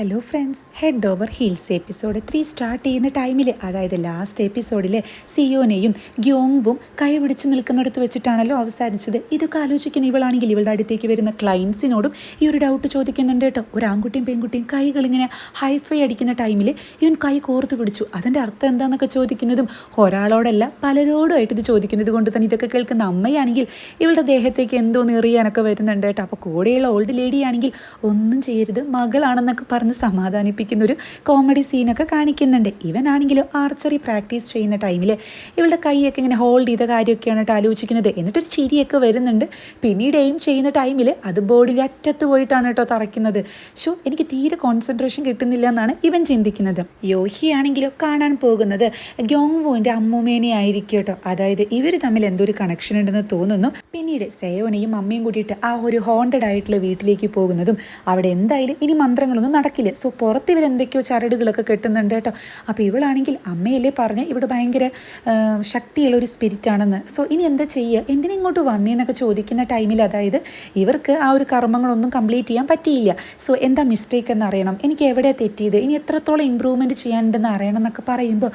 Hello friends head over heels episode three start ചെയ്യുന്ന ടൈമിൽ അതായത് ലാസ്റ്റ് എപ്പിസോഡിൽ സിയോനെയും ഗ്യോങ്വും കൈ പിടിച്ച് നിൽക്കുന്നിടത്ത് വെച്ചിട്ടാണല്ലോ അവസാനിച്ചത്. ഇതൊക്കെ ആലോചിക്കുന്ന ഇവളാണെങ്കിൽ ഇവളുടെ അടുത്തേക്ക് വരുന്ന ക്ലയൻസിനോടും ഈ ഒരു ഡൗട്ട് ചോദിക്കുന്നുണ്ട് കേട്ടോ. ഒരു ആൺകുട്ടിയും പെൺകുട്ടിയും കൈകളിങ്ങനെ ഹൈഫൈ അടിക്കുന്ന ടൈമിൽ ഇവൻ കൈ കോർത്ത് പിടിച്ചു. അതിന്റെ അർത്ഥം എന്താണെന്നൊക്കെ ചോദിക്കുന്നതും ഒരാളോടല്ല പലരോടുമായിട്ട് ഇത് ചോദിക്കുന്നത് കൊണ്ട് തന്നെ ഇതൊക്കെ കേൾക്കുന്ന അമ്മയാണെങ്കിൽ ഇവളുടെ ദേഹത്തേക്ക് എന്തോ നിറിയാനൊക്കെ വരുന്നുണ്ട് കേട്ടോ. അപ്പോൾ കൂടെയുള്ള ഓൾഡ് ലേഡിയാണെങ്കിൽ ഒന്നും ചെയ്യരുത് മകളാണെന്നൊക്കെ പറഞ്ഞ് സമാധാനിപ്പിക്കുന്ന ഒരു കോമഡി സീനൊക്കെ കാണിക്കുന്നുണ്ട്. ഇവനാണെങ്കിലും ആർച്ചറി പ്രാക്ടീസ് ചെയ്യുന്ന ടൈമിൽ ഇവളുടെ കൈയൊക്കെ ഇങ്ങനെ ഹോൾഡ് ചെയ്ത കാര്യമൊക്കെയാണ് കേട്ടോ ആലോചിക്കുന്നത്. എന്നിട്ടൊരു ചിരിയൊക്കെ വരുന്നുണ്ട്. പിന്നീട് എയിം ചെയ്യുന്ന ടൈമിൽ അത് ബോഡി അറ്റത്ത് പോയിട്ടാണ് കേട്ടോ തറയ്ക്കുന്നത്. ഷോ എനിക്ക് തീരെ കോൺസെൻട്രേഷൻ കിട്ടുന്നില്ല എന്നാണ് ഇവൻ ചിന്തിക്കുന്നത്. യോഹി ആണെങ്കിലോ കാണാൻ പോകുന്നത് ഗ്യോങ്വുവിന്റെ അമ്മൂമേനെ ആയിരിക്കും കേട്ടോ. അതായത് ഇവർ തമ്മിൽ എന്തോ ഒരു കണക്ഷൻ ഉണ്ടെന്ന് തോന്നുന്നു. പിന്നീട് സേവനയും അമ്മയും കൂടിയിട്ട് ആ ഒരു ഹോണ്ടഡ് ആയിട്ടുള്ള വീട്ടിലേക്ക് പോകുന്നതും അവിടെ എന്തായാലും ഇനി മന്ത്രങ്ങളൊന്നും നടക്കില്ല. സോ പുറത്ത് ഇവർ എന്തൊക്കെയോ ചരടുകളൊക്കെ കെട്ടുന്നുണ്ട് കേട്ടോ. അപ്പോൾ ഇവളാണെങ്കിൽ അമ്മയല്ലേ പറഞ്ഞ് ഇവിടെ ഭയങ്കര ശക്തിയുള്ള ഒരു സ്പിരിറ്റാണെന്ന് സോ ഇനി എന്താ ചെയ്യുക എന്തിനും ഇങ്ങോട്ട് വന്നേന്നൊക്കെ ചോദിക്കുന്ന ടൈമിൽ അതായത് ഇവർക്ക് ആ ഒരു കർമ്മങ്ങളൊന്നും കംപ്ലീറ്റ് ചെയ്യാൻ പറ്റിയില്ല. സോ എന്താ മിസ്റ്റേക്ക് എന്ന് അറിയണം. എനിക്ക് എവിടെയാണ് തെറ്റിയത്? ഇനി എത്രത്തോളം ഇമ്പ്രൂവ്മെന്റ് ചെയ്യാനുണ്ടെന്ന് അറിയണം എന്നൊക്കെ പറയുമ്പോൾ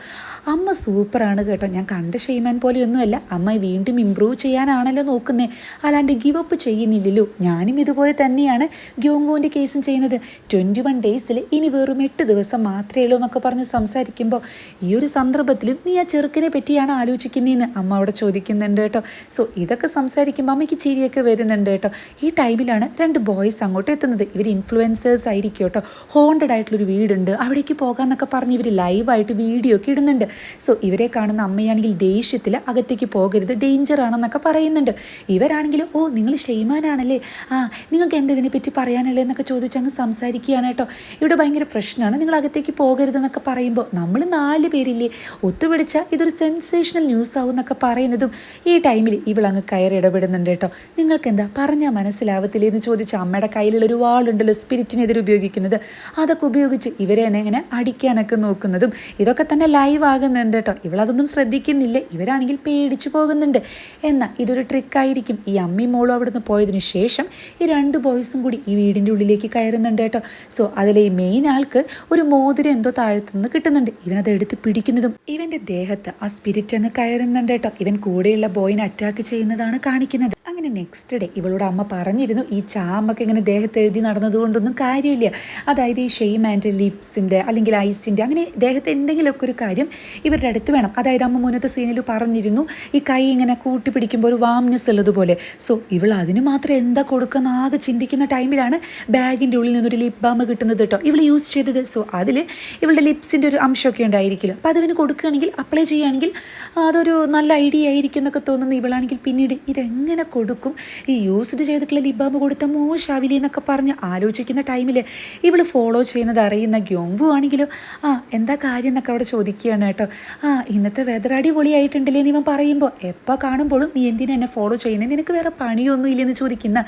അമ്മ സൂപ്പറാണ് കേട്ടോ. ഞാൻ കണ്ട ഷെയ്മാൻ പോലെയൊന്നുമല്ല. അമ്മ വീണ്ടും ഇമ്പ്രൂവ് ചെയ്യാനാണല്ലോ നോക്കുന്നത് അല്ലാണ്ട് ഗിവ് ചെയ്യുന്നില്ലല്ലോ. ഞാനും ഇതുപോലെ തന്നെയാണ് ഗ്യോങ്കോന്റെ കേസും ചെയ്യുന്നത്. ട്വന്റി വൺ ഡേയ്സിൽ ഇനി വെറും എട്ട് ദിവസം മാത്രമേ ഉള്ളൂ എന്നൊക്കെ പറഞ്ഞ് സംസാരിക്കുമ്പോൾ ഈ ഒരു സന്ദർഭത്തിലും നീ ആ ചെറുക്കനെ പറ്റിയാണ് ആലോചിക്കുന്നതെന്ന് അമ്മ അവിടെ ചോദിക്കുന്നുണ്ട് കേട്ടോ. സോ ഇതൊക്കെ സംസാരിക്കുമ്പോൾ അമ്മയ്ക്ക് ചിരിയൊക്കെ വരുന്നുണ്ട് കേട്ടോ. ഈ ടൈമിലാണ് രണ്ട് ബോയ്സ് അങ്ങോട്ട് എത്തുന്നത്. ഇവർ ഇൻഫ്ലുവൻസേഴ്സ് ആയിരിക്കും കേട്ടോ. ഹോണ്ടഡ് ആയിട്ടുള്ളൊരു വീടുണ്ട്. അവിടേക്ക് പോകാമെന്നൊക്കെ പറഞ്ഞ് ഇവർ ലൈവായിട്ട് വീഡിയോ ഒക്കെ ഇടുന്നുണ്ട്. സോ ഇവരെ കാണുന്ന അമ്മയാണെങ്കിൽ ദേഷ്യത്തിൽ അകത്തേക്ക് പോകരുത്. ഡേഞ്ചർ ആണെന്നൊക്കെ പറയുന്നുണ്ട്. ഇവരാണെങ്കിൽ ഓ നിങ്ങൾ ഷെയ്മാനാണല്ലേ? ആ നിങ്ങൾക്ക് എന്താ ഇതിനെപ്പറ്റി പറയാനുള്ളത് എന്നൊക്കെ ചോദിച്ച് അങ്ങ് സംസാരിക്കുകയാണ് കേട്ടോ. ഇവിടെ ഭയങ്കര പ്രശ്നമാണ്. നിങ്ങൾ അകത്തേക്ക് പോകരുതെന്നൊക്കെ പറയുമ്പോൾ നമ്മൾ നാല് പേരില്ലേ ഒത്തുപിടിച്ചാൽ ഇതൊരു സെൻസേഷണൽ ന്യൂസ് ആവും എന്നൊക്കെ പറയുന്നതും ഈ ടൈമിൽ ഇവളങ്ങ് കയറി ഇടപെടുന്നുണ്ട് കേട്ടോ. നിങ്ങൾക്ക് എന്താ പറഞ്ഞാൽ മനസ്സിലാവത്തില്ലേ എന്ന് ചോദിച്ച് അമ്മയുടെ കയ്യിലുള്ള ഒരു വാളുണ്ടല്ലോ സ്പിരിറ്റിനെതിരെ ഉപയോഗിക്കുന്നത്. അതൊക്കെ ഉപയോഗിച്ച് ഇവരെ തന്നെ ഇങ്ങനെ അടിക്കാനൊക്കെ നോക്കുന്നതും ഇതൊക്കെ തന്നെ ലൈവ് ആകുന്നുണ്ട് കേട്ടോ. ഇവളതൊന്നും ശ്രദ്ധിക്കുന്നില്ല. ഇവരാണെങ്കിൽ പേടിച്ചു പോകുന്നുണ്ട്. എന്നാൽ ഇതൊരു ട്രിക്കായിരിക്കും ഈ അമ്മയും മോളും അവിടുന്ന് പോയതിനു ശേഷം ഈ രണ്ട് ബോയ്സും കൂടി ഈ വീടിന്റെ ഉള്ളിലേക്ക് കയറുന്നുണ്ട് കേട്ടോ. സോ അതിലെ ഈ മെയിൻ ആൾക്ക് ഒരു മോതിരം എന്തോ താഴത്തുനിന്ന് കിട്ടുന്നുണ്ട്. ഇവൻ അത് എടുത്ത് പിടിക്കുന്നതും ഇവന്റെ ദേഹത്ത് ആ സ്പിരിറ്റ് അങ്ങ് കയറുന്നുണ്ട് കേട്ടോ. ഇവൻ കൂടെയുള്ള ബോയിനെ അറ്റാക്ക് ചെയ്യുന്നതാണ് കാണിക്കുന്നത്. അങ്ങനെ നെക്സ്റ്റ് ഡേ ഇവളുടെ അമ്മ പറഞ്ഞിരുന്നു ഈ ചാമ്പൊക്കെ ഇങ്ങനെ ദേഹത്ത് എഴുതി നടന്നതുകൊണ്ടൊന്നും കാര്യമില്ല. അതായത് ഈ ഷെയിം ആൻഡ് ലിപ്സിന്റെ അല്ലെങ്കിൽ ഐസിന്റെ അങ്ങനെ ദേഹത്ത് എന്തെങ്കിലുമൊക്കെ ഒരു കാര്യം ഇവരുടെ അടുത്ത് വേണം. അതായത് അമ്മ മുന്നത്തെ സീനിൽ പറഞ്ഞിരുന്നു ഈ കൈ ഇങ്ങനെ കൂട്ടി പിടിക്കുമ്പോൾ ഒരു വാംനെസ് ഉള്ളതുപോലെ. സോ ഇവൾ അതിന് മാത്രം എന്താ കൊടുക്കുന്ന ആകെ ചിന്തിക്കുന്ന ടൈമിലാണ് ബാഗിന്റെ ഉള്ളിൽ നിന്നൊരു ലിപ് ബാം കിട്ടുന്നത് കേട്ടോ ഇവൾ യൂസ് ചെയ്തത്. സോ അതിൽ ഇവളുടെ ലിപ്സിന്റെ ഒരു അംശമൊക്കെ ഉണ്ടായിരിക്കില്ല. അപ്പോൾ അതിന് കൊടുക്കുകയാണെങ്കിൽ അപ്ലൈ ചെയ്യുകയാണെങ്കിൽ അതൊരു നല്ല ഐഡിയ ആയിരിക്കും എന്നൊക്കെ തോന്നുന്നു ഇവളാണെങ്കിൽ പിന്നീട്. ഇതെങ്ങനെ കൊടുക്കും? ഈ യൂസ്ഡ് ചെയ്തിട്ടുള്ള ലിബാബ് കൊടുത്ത മോശാവില്ലേ എന്നൊക്കെ പറഞ്ഞ് ആലോചിക്കുന്ന ടൈമിൽ ഇവൾ ഫോളോ ചെയ്യുന്നത് അറിയുന്ന ഗ്യോങ്ബു ആണെങ്കിലും ആ എന്താ കാര്യം എന്നൊക്കെ അവിടെ ചോദിക്കുകയാണ് കേട്ടോ. ആ ഇന്നത്തെ വെതർ അടിപൊളിയായിട്ടുണ്ടല്ലേ എന്ന് ഇവൻ പറയുമ്പോൾ എപ്പോൾ കാണുമ്പോഴും നീ എന്തിനാ എന്നെ ഫോളോ ചെയ്യുന്നത് നിനക്ക് വേറെ പണിയൊന്നും ഇല്ലെന്ന് ചോദിക്കുന്ന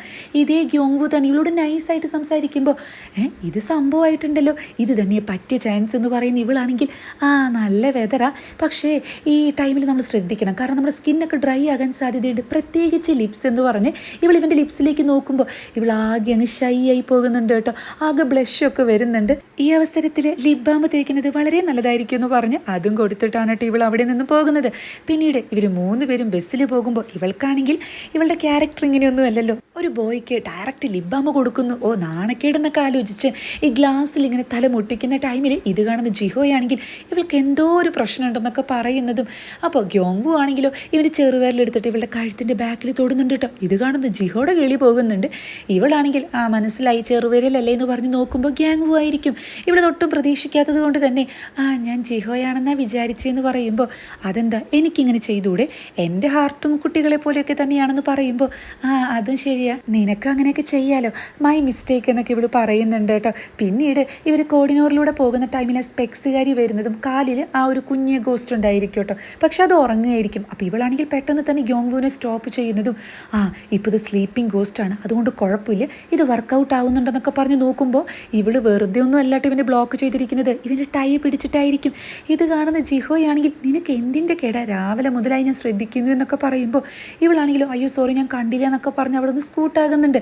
ഇതേ ഗ്യോങ്വു തന്നെ ഇവളോട് നൈസായിട്ട് സംസാരിക്കുമ്പോൾ ഏ ഇത് സംഭവമായിട്ടുണ്ടല്ലോ. ഇത് തന്നെ പറ്റിയ ചാൻസ് എന്ന് പറയുന്ന ഇവളാണെങ്കിൽ ആ നല്ല വെതറാ പക്ഷേ ഈ ടൈമിൽ നമ്മൾ ശ്രദ്ധിക്കണം. കാരണം നമ്മുടെ സ്കിന്നൊക്കെ ഡ്രൈ ആകാൻ സാധ്യതയുണ്ട്. പ്രത്യേകിച്ച് ലിപ്സ് എന്ന് പറഞ്ഞ് ഇവൾ ഇവന്റെ ലിപ്സിലേക്ക് നോക്കുമ്പോൾ ഇവൾ ആകെ അങ്ങ് ഷൈ ആയി പോകുന്നുണ്ട് കേട്ടോ. ആകെ ബ്ലഷൊക്കെ വരുന്നുണ്ട്. ഈ അവസരത്തിൽ ലിപ് ബാം തേക്കുന്നത് വളരെ നല്ലതായിരിക്കും എന്ന് പറഞ്ഞ് അതും കൊടുത്തിട്ടാണ് കേട്ടോ ഇവൾ അവിടെ നിന്ന് പോകുന്നത്. പിന്നീട് ഇവർ മൂന്ന് പേരും ബസ്സിൽ പോകുമ്പോൾ ഇവൾക്കാണെങ്കിൽ ഇവളുടെ ക്യാരക്ടർ ഇങ്ങനെയൊന്നും അല്ലല്ലോ. ഒരു ബോയ്ക്ക് ഡയറക്റ്റ് ലിപ് ബാം കൊടുക്കുന്നു. ഓ നാണക്കേടെന്നൊക്കെ ആലോചിച്ച് ഗ്ലാസ്സിൽ ഇങ്ങനെ തല മുട്ടിക്കുന്ന ടൈമിൽ ഇത് കാണുന്ന ജിഹോയാണെങ്കിൽ ഇവൾക്ക് എന്തോ ഒരു പ്രശ്നമുണ്ടെന്നൊക്കെ പറയുന്നതും അപ്പോൾ ഗ്യോങ്വു ആണെങ്കിലോ ഇവന്റെ ചെറുവിരലെടുത്തിട്ട് ഇവളുടെ കഴുത്തിന്റെ ബാക്കിൽ തൊടുന്നുണ്ട് കേട്ടോ. ഇത് കാണുന്ന ജിഹോടെ കിളി പോകുന്നുണ്ട്. ഇവളാണെങ്കിൽ ആ മനസ്സിലായി ചെറുവിരലല്ലേ എന്ന് പറഞ്ഞ് നോക്കുമ്പോൾ ഗ്യാങ്വു ആയിരിക്കും. ഇവിടെ ഒട്ടും പ്രതീക്ഷിക്കാത്തത് കൊണ്ട് തന്നെ ആ ഞാൻ ജിഹോയാണെന്നാ വിചാരിച്ചെന്ന് പറയുമ്പോൾ അതെന്താ എനിക്കിങ്ങനെ ചെയ്തൂടെ? എന്റെ ഹാർട്ടും കുട്ടികളെ പോലെയൊക്കെ തന്നെയാണെന്ന് പറയുമ്പോൾ ആ അതും ശരിയാ. നിനക്ക് അങ്ങനെയൊക്കെ ചെയ്യാലോ. മൈ മിസ്റ്റേക്ക് എന്നൊക്കെ ഇവിടെ പറയുന്നുണ്ട് കേട്ടോ. പിന്നീട് ഇവർ കോഡിനോറിലൂടെ പോകുന്ന ടൈമിൽ സ്പെക്സുകാരി വരുന്നതും കാലിൽ ആ ഒരു കുഞ്ഞ് ഗോസ്റ്റ് ഉണ്ടായിരിക്കും കേട്ടോ. പക്ഷെ അത് ഉറങ്ങുകയായിരിക്കും. അപ്പോൾ ഇവളാണെങ്കിൽ പെട്ടെന്ന് തന്നെ ഗ്യോങ്വുവിനെ സ്റ്റോപ്പ് ചെയ്യുന്നതും ആ ഇപ്പോൾ ഇത് സ്ലീപ്പിംഗ് ഗോസ്റ്റ് ആണ്. അതുകൊണ്ട് കുഴപ്പമില്ല. ഇത് വർക്കൗട്ട് ആവുന്നുണ്ടെന്നൊക്കെ പറഞ്ഞ് നോക്കുമ്പോൾ ഇവൾ വെറുതെ ഒന്നും അല്ലാട്ട് ഇവനെ ബ്ലോക്ക് ചെയ്തിരിക്കുന്നത്. ഇവന്റെ ടൈ പിടിച്ചിട്ടായിരിക്കും. ഇത് കാണുന്ന ജിഹോയാണെങ്കിൽ നിനക്ക് എന്തിന്റെ കേട? രാവിലെ മുതലായി ഞാൻ ശ്രദ്ധിക്കുന്നു എന്നൊക്കെ പറയുമ്പോൾ ഇവളാണെങ്കിലും അയ്യോ സോറി ഞാൻ കണ്ടില്ല എന്നൊക്കെ പറഞ്ഞ് അവിടെ ഒന്ന് സ്കൂട്ടാകുന്നുണ്ട്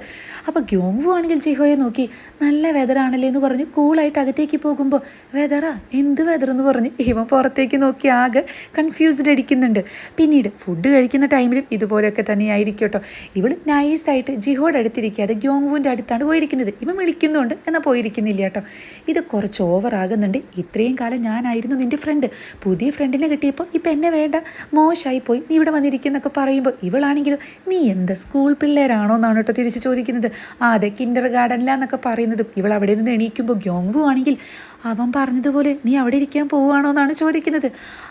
അപ്പോൾ ഗ്യോങ്വു ആണെങ്കിൽ ജിഹോയെ നോക്കി നല്ല വെതറാണല്ലേ വെതറല്ലേ എന്ന് പറഞ്ഞ്. കൂളായിട്ട് അകത്തേക്ക് പോകുമ്പോൾ വെതറാ എന്ത് വെതർ എന്ന് പറഞ്ഞ്. ഇവൻ പുറത്തേക്ക് നോക്കി ആകെ കൺഫ്യൂസ്ഡ് അടിക്കുന്നുണ്ട് പിന്നീട് ഫുഡ് കഴിക്കുന്ന ടൈമിലും ഇതുപോലെയൊക്കെ തന്നെയായിരിക്കും കേട്ടോ ഇവൾ നൈസായിട്ട് ജിഹോയുടെ അടുത്തിരിക്കാതെ ഗ്യോങ്വുവിന്റെ അടുത്താണ് പോയിരിക്കുന്നത്. ഇവൻ വിളിക്കുന്നുണ്ട് എന്നാൽ പോയിരിക്കുന്നില്ല കേട്ടോ. ഇത് കുറച്ച് ഓവറാകുന്നുണ്ട് ഇത്രയും കാലം ഞാനായിരുന്നു നിന്റെ ഫ്രണ്ട് പുതിയ ഫ്രണ്ടിനെ കിട്ടിയപ്പോൾ ഇപ്പം എന്നെ വേണ്ട മോശമായി പോയി നീ ഇവിടെ വന്നിരിക്കുന്നൊക്കെ പറയുമ്പോൾ ഇവളാണെങ്കിലും നീ എന്താ സ്കൂൾ പിള്ളേരാണോ എന്നാണ് കേട്ടോ തിരിച്ച് ചോദിക്കുന്നത്. ആ അതെ കിൻഡർ ഗാർഡനിലാന്നൊക്കെ പറയുന്നതും ഇവൾ അവിടെ നിന്ന് എണീക്കുമ്പോൾ ഗ്യോങ്വു ആണെങ്കിൽ അവൻ പറഞ്ഞതുപോലെ നീ അവിടെ ഇരിക്കാൻ പോവുകയാണോ എന്നാണ് ചോദിക്കുന്നത്.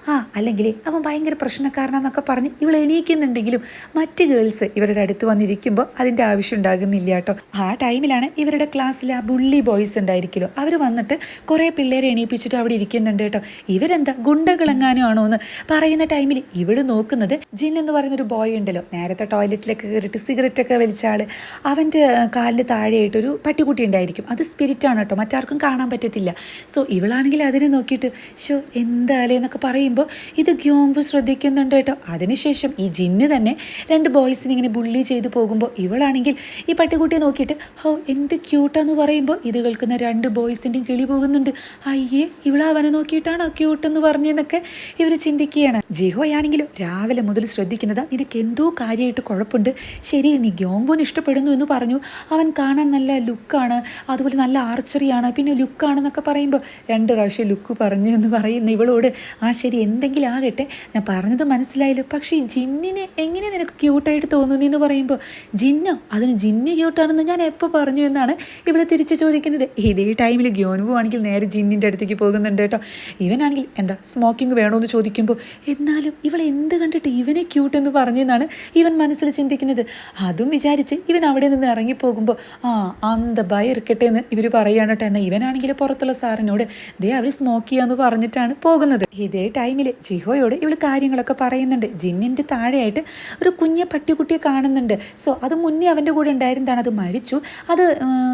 ആ അല്ലെങ്കിൽ അവൻ ഭയങ്കര പ്രശ്നക്കാരനാന്നൊക്കെ പറഞ്ഞ് ഇവൾ എണീക്കുന്നുണ്ടെങ്കിലും മറ്റ് ഗേൾസ് ഇവരുടെ അടുത്ത് വന്നിരിക്കുമ്പോൾ അതിന്റെ ആവശ്യം ഉണ്ടാകുന്നില്ല കേട്ടോ. ആ ടൈമിലാണ് ഇവരുടെ ക്ലാസ്സിൽ ആ ബുള്ളി ബോയ്സ് ഉണ്ടായിരിക്കുമല്ലോ അവർ വന്നിട്ട് കുറേ പിള്ളേരെ എണീപ്പിച്ചിട്ട് അവിടെ ഇരിക്കുന്നുണ്ട് കേട്ടോ. ഇവരെന്താ ഗുണ്ടകളെങ്ങാനും ആണോ എന്ന് പറയുന്ന ടൈമിൽ ഇവൾ നോക്കുന്നത് ജിൻ എന്ന് പറയുന്ന ഒരു ബോയ് ഉണ്ടല്ലോ. നേരത്തെ ടോയ്ലറ്റിലൊക്കെ കയറിയിട്ട് സിഗരറ്റൊക്കെ വലിച്ച ആൾ അവന്റെ കാലിൽ താഴെയായിട്ടൊരു പട്ടിക്കുട്ടി ഉണ്ടായിരിക്കും. അത് സ്പിരിറ്റാണ് കേട്ടോ. മറ്റാർക്കും കാണാൻ പറ്റത്തില്ല. സോ ഇവളാണെങ്കിൽ അതിനെ നോക്കിയിട്ട് ഷോ എന്താലേ എന്നൊക്കെ പറയുമ്പോൾ ഇത് ഗ്യോമ്പ് ശ്രദ്ധിക്കുന്നുണ്ട് കേട്ടോ. അതിനുശേഷം ഈ ജിന്ന് തന്നെ രണ്ട് ബോയ്സിനെ ഇങ്ങനെ ബുള്ളി ചെയ്ത് പോകുമ്പോൾ ഇവളാണെങ്കിൽ ഈ പട്ടിക്കുട്ടിയെ നോക്കിയിട്ട് ഹോ എന്ത് ക്യൂട്ടാന്ന് പറയുമ്പോൾ ഇത് കേൾക്കുന്ന രണ്ട് ബോയ്സിന്റെയും കിളി പോകുന്നുണ്ട്. അയ്യേ ഇവളെ അവനെ നോക്കിയിട്ടാണോ ക്യൂട്ടെന്ന് പറഞ്ഞെന്നൊക്കെ ഇവർ ചിന്തിക്കുകയാണ്. ജിഹോയാണെങ്കിലും രാവിലെ മുതൽ ശ്രദ്ധിക്കുന്നത് നിനക്ക് എന്തോ കാര്യമായിട്ട് കുഴപ്പമുണ്ട്. ശരി നീ ഗ്യോങ്ബോൻ ഇഷ്ടപ്പെടുന്നു എന്ന് പറഞ്ഞു. അവൻ കാണാൻ നല്ല ലുക്കാണ് അതുപോലെ നല്ല ആർച്ചറിയാണ് പിന്നെ ലുക്കാണെന്നൊക്കെ പറയുമ്പോൾ രണ്ട് പ്രാവശ്യം ലുക്ക് പറഞ്ഞു എന്ന് പറയുന്ന ഇവളോട് ആ ശരി എന്തെങ്കിലും ആകട്ടെ. ഞാൻ പറഞ്ഞത് മനസ്സിലായല്ലോ. പക്ഷേ ജിന്നിനെ എങ്ങനെ നിനക്ക് ക്യൂട്ടായിട്ട് തോന്നുന്നു എന്ന് പറയുമ്പോൾ ജിന്നോ അതിന് ജിന്ന് ക്യൂട്ടാണെന്ന് ഞാൻ എപ്പോൾ പറഞ്ഞു എന്നാണ് ഇവളെ തിരിച്ച് ചോദിക്കുന്നത്. ഇതേ ടൈമിൽ ഗ്യോനുവു ആണെങ്കിൽ നേരെ ജിന്നിന്റെ അടുത്തേക്ക് പോകുന്നുണ്ട് കേട്ടോ. ഇവനാണെങ്കിൽ എന്താ സ്മോക്കിംഗ് വേണമെന്ന് ചോദിക്കുമ്പോൾ എന്നാലും ഇവൾ എന്ത് കണ്ടിട്ട് ഇവനെ ക്യൂട്ട് എന്ന് പറഞ്ഞെന്നാണ് ഇവൻ മനസ്സിൽ ചിന്തിക്കുന്നത്. അതും വിചാരിച്ച് ഇവൻ അവിടെ നിന്ന് ഇറങ്ങിപ്പോകുമ്പോൾ ആ അന്ത ഭയം ഇരിക്കട്ടെ എന്ന് ഇവർ പറയുകയാണ് കേട്ടോ. എന്നാൽ ഇവനാണെങ്കിൽ പുറത്തുള്ള സാറിനോട് ദേ അവർ സ്മോക്ക് ചെയ്യാന്ന് പറഞ്ഞിട്ടാണ് പോകുന്നത്. ഇതേ ടൈമിൽ ജിഹോയോട് ഇവൾ കാര്യങ്ങളൊക്കെ പറയുന്നുണ്ട്. ജിന്നിന്റെ താഴെയായിട്ട് ഒരു കുഞ്ഞ പട്ടിക്കുട്ടിയെ കാണുന്നുണ്ട്. സോ അത് മുന്നേ അവന്റെ കൂടെ ഉണ്ടായിരുന്നതാണ്. അത് മരിച്ചു. അത്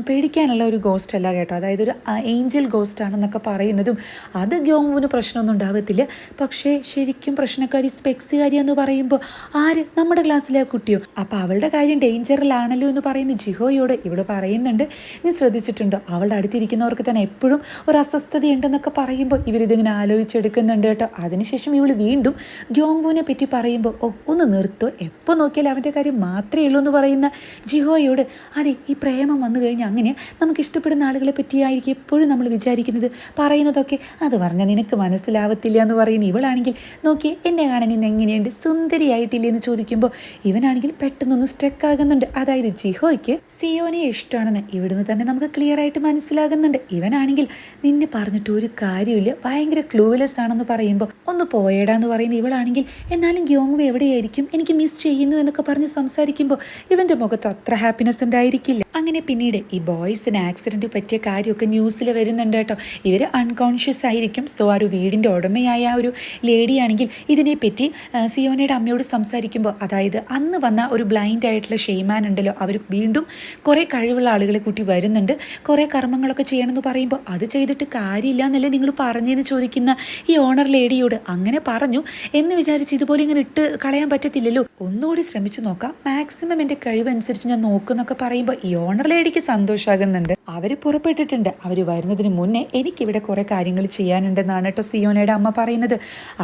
പേടിക്കാനുള്ള ഒരു ഗോസ്റ്റ് അല്ല കേട്ടോ. അതായത് ഒരു ഏഞ്ചൽ ഗോസ്റ്റ് ആണെന്നൊക്കെ പറയുന്നതും അത് ഗ്യോങ്വിന് പ്രശ്നമൊന്നും ഉണ്ടാകത്തില്ല പക്ഷേ ശരിക്കും പ്രശ്നക്കാരി സ്പെക്സുകാരി എന്ന് പറയുമ്പോൾ ആര്? നമ്മുടെ ക്ലാസ്സിലെ കുട്ടിയോ? അപ്പോൾ അവളുടെ കാര്യം ഡേഞ്ചറിലാണല്ലോ എന്ന് പറയുന്ന ജിഹോയോട് ഇവിടെ പറയുന്നുണ്ട്. നീ ശ്രദ്ധിച്ചിട്ടുണ്ടോ? അവളുടെ അടുത്തിരിക്കുന്നവർക്ക് തന്നെ എപ്പോഴും ഒരു അസ്വസ്ഥതയുണ്ടെന്നൊക്കെ പറയുമ്പോൾ ഇവരിതിങ്ങനെ ആലോചിച്ചെടുക്കുന്നുണ്ട് കേട്ടോ. അതിനുശേഷം ഇവൾ വീണ്ടും ഗ്യോങ്വുവിനെ പറ്റി പറയുമ്പോൾ ഓ ഒന്ന് നിർത്തോ. എപ്പോൾ നോക്കിയാലും അവന്റെ കാര്യം മാത്രമേ ഉള്ളൂ എന്ന് പറയുന്ന ജിഹോയോട് അതെ ഈ പ്രേമം വന്നു കഴിഞ്ഞാൽ അങ്ങനെ നമുക്ക് ഇഷ്ടപ്പെടുന്ന ആളുകളെ പറ്റിയായിരിക്കും എപ്പോഴും നമ്മൾ വിചാരിക്കുന്നത്. പറയുന്നതൊക്കെ അത് പറഞ്ഞാൽ നിനക്ക് മനസ്സിലാവത്തില്ല എന്ന് പറയുന്ന ഇവളാണെങ്കിൽ നോക്കിയേ എന്നെ കാണാൻ ഇന്ന് എങ്ങനെയുണ്ട്? സുന്ദരിയായിട്ടില്ലേ എന്ന് ചോദിക്കുമ്പോൾ ഇവനാണെങ്കിൽ പെട്ടെന്നൊന്ന് സ്ട്രെക്ക് ആകുന്നുണ്ട്. അതായത് ജിഹോയ്ക്ക് സിയോനെ ഇഷ്ടമാണെന്ന് ഇവിടുന്ന് തന്നെ നമുക്ക് ക്ലിയർ ആയിട്ട് മനസ്സിലാകുന്നുണ്ട്. ഇവനാണെങ്കിൽ നിന്നെ പറഞ്ഞിട്ട് ഒരു കാര്യമില്ല ഭയങ്കര ക്ലൂലെസ് ആണെന്ന് പറയുമ്പോൾ ഒന്ന് പോയേടാന്ന് പറയുന്ന ഇവളാണെങ്കിൽ എന്നാലും ഗ്യോങ് എവിടെയായിരിക്കും? എനിക്ക് മിസ് ചെയ്യുന്നു എന്നൊക്കെ പറഞ്ഞ് സംസാരിക്കുമ്പോൾ ഇവന്റെ മുഖത്ത് അത്ര ഹാപ്പിനെസ് ഉണ്ടായിരിക്കില്ല. അങ്ങനെ പിന്നീട് ഈ ബോയ്സിന് ആക്സിഡന്റ് പറ്റിയ കാര്യമൊക്കെ ന്യൂസിൽ വരുന്നുണ്ട് കേട്ടോ. ഇവർ അൺകോൺഷ്യസ് ആയിരിക്കും. സോ ആ ഒരു വീടിന്റെ ഉടമയായ ആ ഒരു ലേഡിയാണെങ്കിൽ ഇതിനെപ്പറ്റി സിയോനയുടെ അമ്മയോട് സംസാരിക്കുമ്പോൾ അതായത് അന്ന് വന്ന ഒരു ബ്ലൈൻഡ് ആയിട്ടുള്ള ഷെയ്മാൻ ഉണ്ടല്ലോ അവർ വീണ്ടും കുറേ കഴിവുള്ള ആളുകളെ കൂട്ടി വരുന്നുണ്ട്. കുറേ കർമ്മങ്ങളൊക്കെ ചെയ്യണമെന്ന് പറയുമ്പോൾ അത് ചെയ്തിട്ട് കാര്യമില്ല എന്നല്ലേ നിങ്ങൾ പറഞ്ഞതെന്ന് ചോദിക്കുന്ന ഈ ഓണർ ലേഡിയോട് അങ്ങനെ പറഞ്ഞു. എന്ന് വിചാരിച്ച് ഇതുപോലെ ഇങ്ങനെ ഇട്ട് കളയാൻ പറ്റത്തില്ലല്ലോ. ഒന്നുകൂടി ശ്രമിച്ചു നോക്കാം. മാക്സിമം എന്റെ കഴിവനുസരിച്ച് ഞാൻ നോക്കുന്നൊക്കെ പറയുമ്പോൾ ഈ ഓണർ ലേഡിക്ക് സന്തോഷമാകുന്നുണ്ട് അവർ പുറപ്പെട്ടിട്ടുണ്ട്. അവർ വരുന്നതിന് മുന്നേ എനിക്കിവിടെ കുറേ കാര്യങ്ങൾ ചെയ്യാനുണ്ടെന്നാണ് കേട്ടോ സിയോനയുടെ അമ്മ പറയുന്നത്.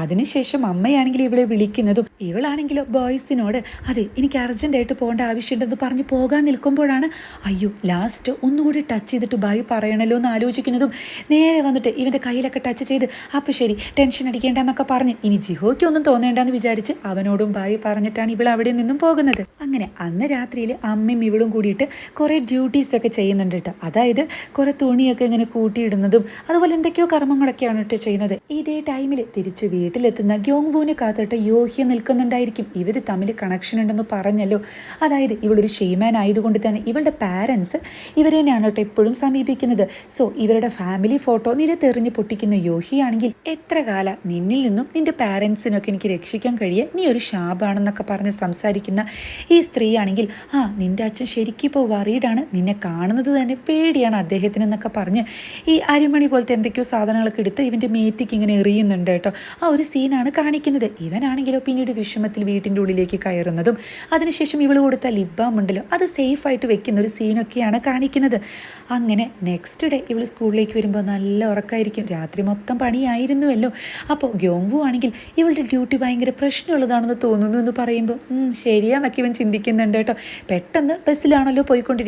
അതിനുശേഷം അമ്മയാണെങ്കിൽ ഇവളെ വിളിക്കുന്നതും ഇവളാണെങ്കിലോ ബോയ്സിനോട് അതെ എനിക്ക് അർജന്റായിട്ട് പോകേണ്ട ആവശ്യമുണ്ടെന്ന് പറഞ്ഞ് പോകാൻ നിൽക്കുമ്പോഴാണ് അയ്യോ ലാസ്റ്റ് ഒന്നുകൂടി ടച്ച് ചെയ്തിട്ട് ബൈ പറയണല്ലോ എന്ന് ആലോചിക്കുന്നതും നേരെ വന്നിട്ട് ഇവന്റെ കയ്യിലൊക്കെ ടച്ച് ചെയ്ത് അപ്പോൾ ശരി ടെൻഷൻ അടിക്കേണ്ട എന്നൊക്കെ പറഞ്ഞ് ഇനി ജിഹോയ്ക്ക് ഒന്നും തോന്നേണ്ടെന്ന് വിചാരിച്ച് അവനോടും ബൈ പറഞ്ഞിട്ടാണ് ഇവൾ അവിടെ നിന്നും പോകുന്നത്. അങ്ങനെ അന്ന് രാത്രിയിൽ അമ്മയും ഇവളും കൂടിയിട്ട് കുറേ ഡ്യൂട്ടീസൊക്കെ ചെയ്യുന്നുണ്ട് കേട്ടോ അതായത് കുറേ തുണിയൊക്കെ ഇങ്ങനെ കൂട്ടിയിടുന്നതും അതുപോലെ എന്തൊക്കെയോ കർമ്മങ്ങളൊക്കെയാണ് കേട്ടോ ചെയ്യുന്നത്. ഇതേ ടൈമിൽ തിരിച്ച് വീട്ടിലെത്തുന്ന ഗ്യോങ്വൂനെ കാത്തിട്ട് യോഹ്യ നിൽക്കുന്നുണ്ടായിരിക്കും. ഇവർ തമ്മിൽ കണക്ഷൻ ഉണ്ടെന്ന് പറഞ്ഞല്ലോ. അതായത് ഇവളൊരു ഷെയ്മാൻ ആയതുകൊണ്ട് തന്നെ ഇവളുടെ പാരൻസ് ഇവരെ തന്നെയാണ് കേട്ടോ എപ്പോഴും സമീപിക്കുന്നത്. സോ ഇവരുടെ ഫാമിലി ഫോട്ടോ നിലത്തെറിഞ്ഞ് പൊട്ടിക്കുന്ന യോഹിയാണെങ്കിൽ എത്ര കാല നിന്നിൽ നിന്നും നിന്റെ പാരൻസിനൊക്കെ എനിക്ക് രക്ഷിക്കാൻ കഴിയുക നീ ഒരു ശാപാണെന്നൊക്കെ പറഞ്ഞ് സംസാരിക്കുന്ന ഈ സ്ത്രീയാണെങ്കിൽ ആ നിന്റെ അച്ഛൻ ശരിക്കും ഇപ്പോൾ വറീഡാണ് നിന്നെ കാണുന്നത് തന്നെ പേടിയാണ് അദ്ദേഹത്തിന് എന്നൊക്കെ പറഞ്ഞ് ഈ അരിമണി പോലത്തെ എന്തൊക്കെയോ സാധനങ്ങളൊക്കെ എടുത്ത് ഇവന്റെ മേത്തിക്ക് ഇങ്ങനെ എറിയുന്നുണ്ട് കേട്ടോ. ആ ഒരു സീനാണ് കാണിക്കുന്നത്. ഇവനാണെങ്കിലോ പിന്നീട് വിഷമത്തിൽ വീട്ടിന്റെ ഉള്ളിലേക്ക് കയറുന്നതും അതിനുശേഷം ഇവൾ കൊടുത്ത ലിബാം ഉണ്ടല്ലോ അത് സേഫായിട്ട് വെക്കുന്ന ഒരു സീനൊക്കെയാണ് കാണിക്കുന്നത്. അങ്ങനെ നെക്സ്റ്റ് ഡേ ഇവൾ സ്കൂളിലേക്ക് വരുമ്പോൾ നല്ല ഉറക്കായിരിക്കും. രാത്രി മൊത്തം പണിയായിരുന്നുവല്ലോ. അപ്പോൾ ഗ്യോങ്വു ആണെങ്കിൽ ഇവളുടെ ഡ്യൂട്ടി ഭയങ്കര പ്രശ്നമുള്ളതാണെന്ന് തോന്നുന്നു എന്ന് പറയുമ്പോൾ "ഉം, ശരിയാന്നൊക്കെ ഇവൻ ചിന്തിക്കുന്നുണ്ട് കേട്ടോ. പെട്ടെന്ന് ബസ്സിലാണല്ലോ പോയിക്കൊണ്ടിരിക്കുന്നത്.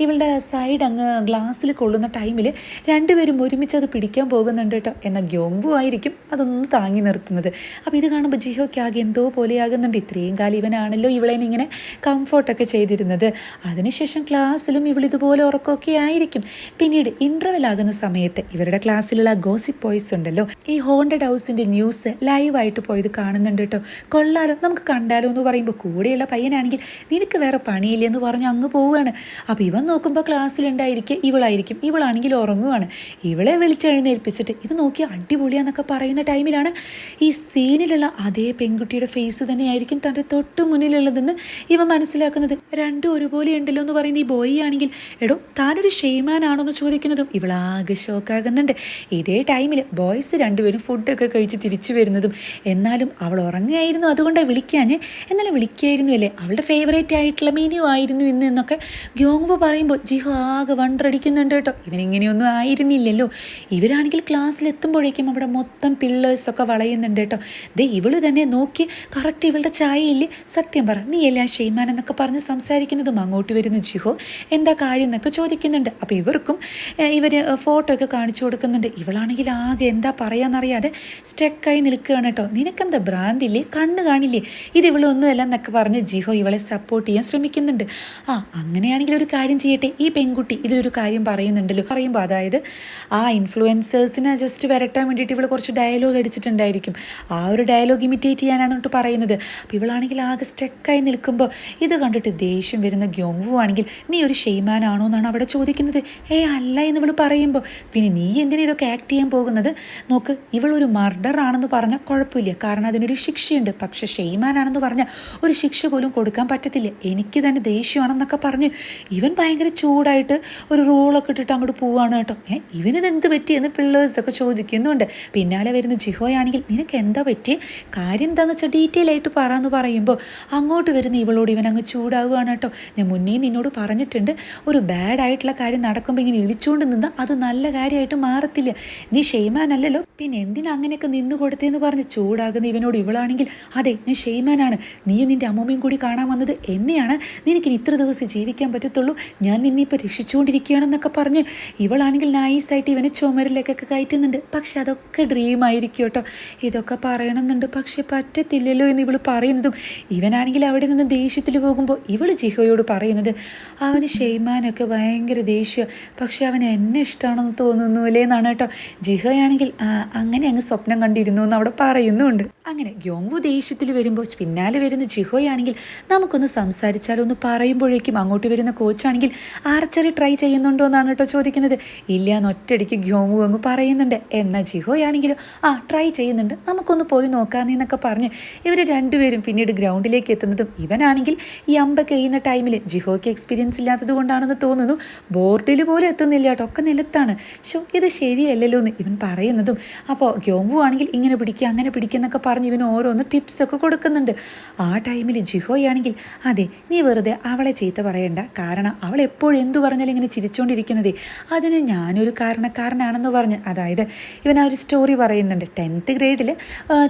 ഇവളുടെ സൈഡ് അങ്ങ് ഗ്ലാസ്സിൽ കൊള്ളുന്ന ടൈമിൽ രണ്ടുപേരും ഒരുമിച്ച് അത് പിടിക്കാൻ പോകുന്നുണ്ട് കേട്ടോ എന്നാൽ ഗ്യോങ്ബു ആയിരിക്കും അതൊന്ന് താങ്ങി നിർത്തുന്നത്. അപ്പോൾ ഇത് കാണുമ്പോൾ ജിഹോയ്ക്ക് ആകെ എന്തോ പോലെയാകുന്നുണ്ട്. ഇത്രയും കാലം ഇവനാണല്ലോ ഇവളെ ഇങ്ങനെ കംഫോർട്ടൊക്കെ ചെയ്തിരുന്നത്. അതിനുശേഷം ക്ലാസ്സിലും ഇവളിതുപോലെ ഉറക്കമൊക്കെ ആയിരിക്കും. പിന്നീട് ഇന്റർവെൽ ആകുന്ന സമയത്ത് ഇവരുടെ ക്ലാസ്സിലുള്ള ഗോസിപ്പ് ബോയ്സ് ഉണ്ടല്ലോ ഈ ഹോണ്ടഡ് ഹൗസിന്റെ ന്യൂസ് ലൈവായിട്ട് പോയത് കാണുന്നുണ്ട് കേട്ടോ കൊള്ളാലോ നമുക്ക് കണ്ടാലോ എന്ന് പറയുമ്പോൾ കൂടെയുള്ള പയ്യനാണെങ്കിൽ നിനക്ക് വേറെ പണിയില്ല എന്ന് പറഞ്ഞ് അങ്ങ് പോവുകയാണ് അപ്പോൾ ഇവൻ നോക്കുമ്പോൾ ക്ലാസ്സിലുണ്ടായിരിക്കും ഇവളായിരിക്കും ഇവളാണെങ്കിൽ ഉറങ്ങുവാണ്. ഇവളെ വിളിച്ചെഴുന്നേൽപ്പിച്ചിട്ട് ഇത് നോക്കി അടിപൊളിയാന്നൊക്കെ പറയുന്ന ടൈമിലാണ് ഈ സീനിലുള്ള അതേ പെൺകുട്ടിയുടെ ഫേസ് തന്നെയായിരിക്കും തന്റെ തൊട്ട് മുന്നിലുള്ളതെന്ന് ഇവ മനസ്സിലാക്കുന്നത്. രണ്ടും ഒരുപോലെ ഉണ്ടല്ലോ എന്ന് പറയുന്ന ഈ ബോയി ആണെങ്കിൽ എടോ താനൊരു ഷെയ്മാനാണോ എന്ന് ചോദിക്കുന്നതും ഇവളാകെ ഷോക്കാകുന്നുണ്ട് ഇതേ ടൈമിൽ ബോയ്സ് രണ്ടുപേരും ഫുഡൊക്കെ കഴിച്ച് തിരിച്ചു വരുന്നതും എന്നാലും അവൾ ഉറങ്ങുകയായിരുന്നു അതുകൊണ്ടാണ് വിളിക്കാഞ്ഞ്. എന്നാലും വിളിക്കായിരുന്നു അല്ലേ അവളുടെ ഫേവറേറ്റ് ആയിട്ടുള്ള മെനു ആയിരുന്നു ഇന്ന് എന്നൊക്കെ ഗ്യോങ്ബോ പറയുമ്പോൾ ജിഹോ ആകെ വണ്ടടിക്കുന്നുണ്ട് കേട്ടോ. ഇവനിങ്ങനെയൊന്നും ആയിരുന്നില്ലല്ലോ. ഇവരാണെങ്കിൽ ക്ലാസ്സിൽ എത്തുമ്പോഴേക്കും അവിടെ മൊത്തം പിള്ളേഴ്സൊക്കെ വളയുന്നുണ്ട് കേട്ടോ. ദേ ഇവൾ തന്നെ നോക്കി കറക്റ്റ് ഇവളുടെ ചായയില്ലേ? സത്യം പറ നീ എല്ലാം ഷെയ്മാൻ എന്നൊക്കെ പറഞ്ഞ് സംസാരിക്കുന്നതും അങ്ങോട്ട് വരുന്ന ജിഹോ. എന്താ കാര്യം എന്നൊക്കെ ചോദിക്കുന്നുണ്ട്. അപ്പോൾ ഇവർക്കും ഇവർ ഫോട്ടോ ഒക്കെ കാണിച്ചു കൊടുക്കുന്നുണ്ട്. ഇവളാണെങ്കിൽ ആകെ എന്താ പറയാന്നറിയാതെ സ്റ്റെക്കായി നിൽക്കുകയാണ് കേട്ടോ. നിനക്കെന്താ ഭ്രാന്തില്ലേ? കണ്ണ് കാണില്ലേ? ഇത് ഇവളൊന്നുമല്ല എന്നൊക്കെ പറഞ്ഞ് ജിഹോ ഇവളെ സപ്പോർട്ട് ചെയ്യാൻ ശ്രമിക്കുന്നുണ്ട്. ആ അങ്ങനെയാണെങ്കിൽ ഒരു കാര്യം ചെയ്യട്ടെ? ഈ പെൺകുട്ടി ഇതിലൊരു കാര്യം പറയുന്നുണ്ടല്ലോ. പറയുമ്പോൾ അതായത് ആ ഇൻഫ്ലുവൻസേഴ്സിനെ ജസ്റ്റ് വരട്ടാൻ വേണ്ടിയിട്ട് ഇവൾ കുറച്ച് ഡയലോഗ് അടിച്ചിട്ടുണ്ടായിരിക്കും. ആ ഒരു ഡയലോഗ് ഇമിറ്റേറ്റ് ചെയ്യാനാണ് കേട്ടോ പറയുന്നത്. അപ്പോൾ ഇവളാണെങ്കിൽ ആകെ സ്റ്റക്കായി നിൽക്കുമ്പോൾ ഇത് കണ്ടിട്ട് ദേഷ്യം വരുന്ന ഗ്യോങ്വു ആണെങ്കിൽ നീ ഒരു ഷെയ്മാനാണോ എന്നാണ് അവിടെ ചോദിക്കുന്നത്? ഏ അല്ല എന്ന് ഇവൾ പറയുമ്പോൾ പിന്നെ നീ എന്തിനാ ഇതൊക്കെ ആക്ട് ചെയ്യാൻ പോകുന്നത്? നോക്ക് ഇവളൊരു മർഡർ ആണെന്ന് പറഞ്ഞാൽ കുഴപ്പമില്ല. കാരണം അതിനൊരു ശിക്ഷയുണ്ട്. പക്ഷെ ഷെയ്മാനാണെന്ന് പറഞ്ഞാൽ ഒരു ശിക്ഷ പോലും കൊടുക്കാൻ പറ്റത്തില്ല. എനിക്ക് തന്നെ ദേഷ്യമാണെന്നൊക്കെ പറഞ്ഞ് ഇവൻ ഭയങ്കര ചൂടായിട്ട് ഒരു റോളൊക്കെ ഇട്ടിട്ട് അങ്ങോട്ട് പോവാണ് കേട്ടോ. ഏ ഇവനിത് എന്ത് പറ്റിയെന്ന് പിള്ളേഴ്സൊക്കെ ചോദിക്കുന്നുണ്ട്. പിന്നാലെ വരുന്ന ജിഹോയാണെങ്കിൽ നിനക്ക് എന്താ പറ്റിയ കാര്യം എന്താണെന്ന് വെച്ചാൽ ഡീറ്റെയിൽ ആയിട്ട് പറയാന്ന് പറയുമ്പോൾ അങ്ങോട്ട് വരുന്ന ഇവളോട് ഇവൻ അങ്ങ് ചൂടാവുകയാണ് കേട്ടോ. ഞാൻ മുന്നേ നിന്നോട് പറഞ്ഞിട്ടുണ്ട് ഒരു ബാഡ് ആയിട്ടുള്ള കാര്യം നടക്കുമ്പോൾ ഇങ്ങനെ ഇളിച്ചുകൊണ്ട് നിന്നാൽ അത് നല്ല കാര്യമായിട്ട് മാറത്തില്ല. നീ ഷെയ്മാനല്ലല്ലോ പിന്നെ എന്തിനാ അങ്ങനെയൊക്കെ നിന്ന് കൊടുത്തേന്ന് പറഞ്ഞ് ചൂടാകുന്ന ഇവനോട് ഇവളാണെങ്കിൽ? അതെ ഞാൻ ഷെയ്മാനാണ്. നീയും നിന്റെ അമ്മൂമ്മയും കൂടി കാണാൻ വന്നത് എന്നെയാണ്. നിനക്കിനി ഇത്ര ദിവസം ജീവിക്കാൻ പറ്റത്തുള്ളൂ. ഞാൻ നിന്നെ ഇപ്പോൾ രക്ഷിച്ചുകൊണ്ടിരിക്കുകയാണെന്നൊക്കെ പറഞ്ഞ് ഇവളാണെങ്കിൽ നൈസായിട്ട് ഇവനെ ചുമരിലേക്കൊക്കെ കയറ്റുന്നുണ്ട്. പക്ഷെ അതൊക്കെ ഡ്രീം ആയിരിക്കും കേട്ടോ. ഇതൊക്കെ പറയണമെന്നുണ്ട്. പക്ഷെ പറ്റത്തില്ലല്ലോ എന്ന് ഇവൾ പറയുന്നതും. ഇവനാണെങ്കിൽ അവിടെ നിന്ന് ദേഷ്യത്തിൽ പോകുമ്പോൾ ഇവൾ ജിഹോയോട് പറയുന്നത് അവന് ഷെയ്മാനൊക്കെ ഭയങ്കര ദേഷ്യം. പക്ഷെ അവൻ എന്നെ ഇഷ്ടമാണെന്ന് തോന്നുന്നു അല്ലേ എന്നാണ് കേട്ടോ. ജിഹോയാണെങ്കിൽ അങ്ങനെ അങ്ങ് സ്വപ്നം കണ്ടിരുന്നു എന്ന് അവിടെ പറയുന്നുണ്ട്. അങ്ങനെ ഗ്യോങ്വു ദേഷ്യത്തിൽ വരുമ്പോൾ പിന്നാലെ വരുന്ന ജിഹോയാണെങ്കിൽ നമുക്കൊന്ന് സംസാരിച്ചാലോ ഒന്ന് പറയുമ്പോഴേക്കും അങ്ങോട്ട് വരുന്ന കോച്ചാണെങ്കിൽ ആർച്ചറി ട്രൈ ചെയ്യുന്നുണ്ടോ എന്നാണ് കേട്ടോ ചോദിക്കുന്നത്. ഇല്ല എന്ന് ഒറ്റയടിക്ക് ഗ്യോമു അങ്ങ് പറയുന്നുണ്ട്. എന്നാൽ ജിഹോയാണെങ്കിലും ആ ട്രൈ ചെയ്യുന്നുണ്ട്. നമുക്കൊന്ന് പോയി നോക്കാമെന്നൊക്കെ പറഞ്ഞ് ഇവർ രണ്ടുപേരും പിന്നീട് ഗ്രൗണ്ടിലേക്ക് എത്തുന്നതും ഇവനാണെങ്കിൽ ഈ അമ്പ ചെയ്യുന്ന ടൈമിൽ ജിഹോയ്ക്ക് എക്സ്പീരിയൻസ് ഇല്ലാത്തത് കൊണ്ടാണെന്ന് തോന്നുന്നു. ബോർഡിൽ പോലും എത്തുന്നില്ല കേട്ടോ. ഒക്കെ നിലത്താണ്. ഷോ ഇത് ശരിയല്ലല്ലോ എന്ന് ഇവൻ പറയുന്നതും. അപ്പോൾ ഗ്യോമു ആണെങ്കിൽ ഇങ്ങനെ പിടിക്കുക അങ്ങനെ പിടിക്കുന്നൊക്കെ പറഞ്ഞ് ഇവന് ഓരോന്ന് ടിപ്സ് ഒക്കെ കൊടുക്കുന്നുണ്ട്. ആ ടൈമിൽ ജിഹോയാണെങ്കിൽ അതെ നീ വെറുതെ അവളെ ചീത്ത പറയണ്ട. കാരണം അവൾ എപ്പോഴും എന്തു പറഞ്ഞാലും ഇങ്ങനെ ചിരിച്ചുകൊണ്ടിരിക്കുന്നതേ അതിന് ഞാനൊരു കാരണക്കാരനാണെന്ന് പറഞ്ഞ് അതായത് ഇവൻ ആ ഒരു സ്റ്റോറി പറയുന്നുണ്ട്. ടെൻത്ത് ഗ്രേഡിൽ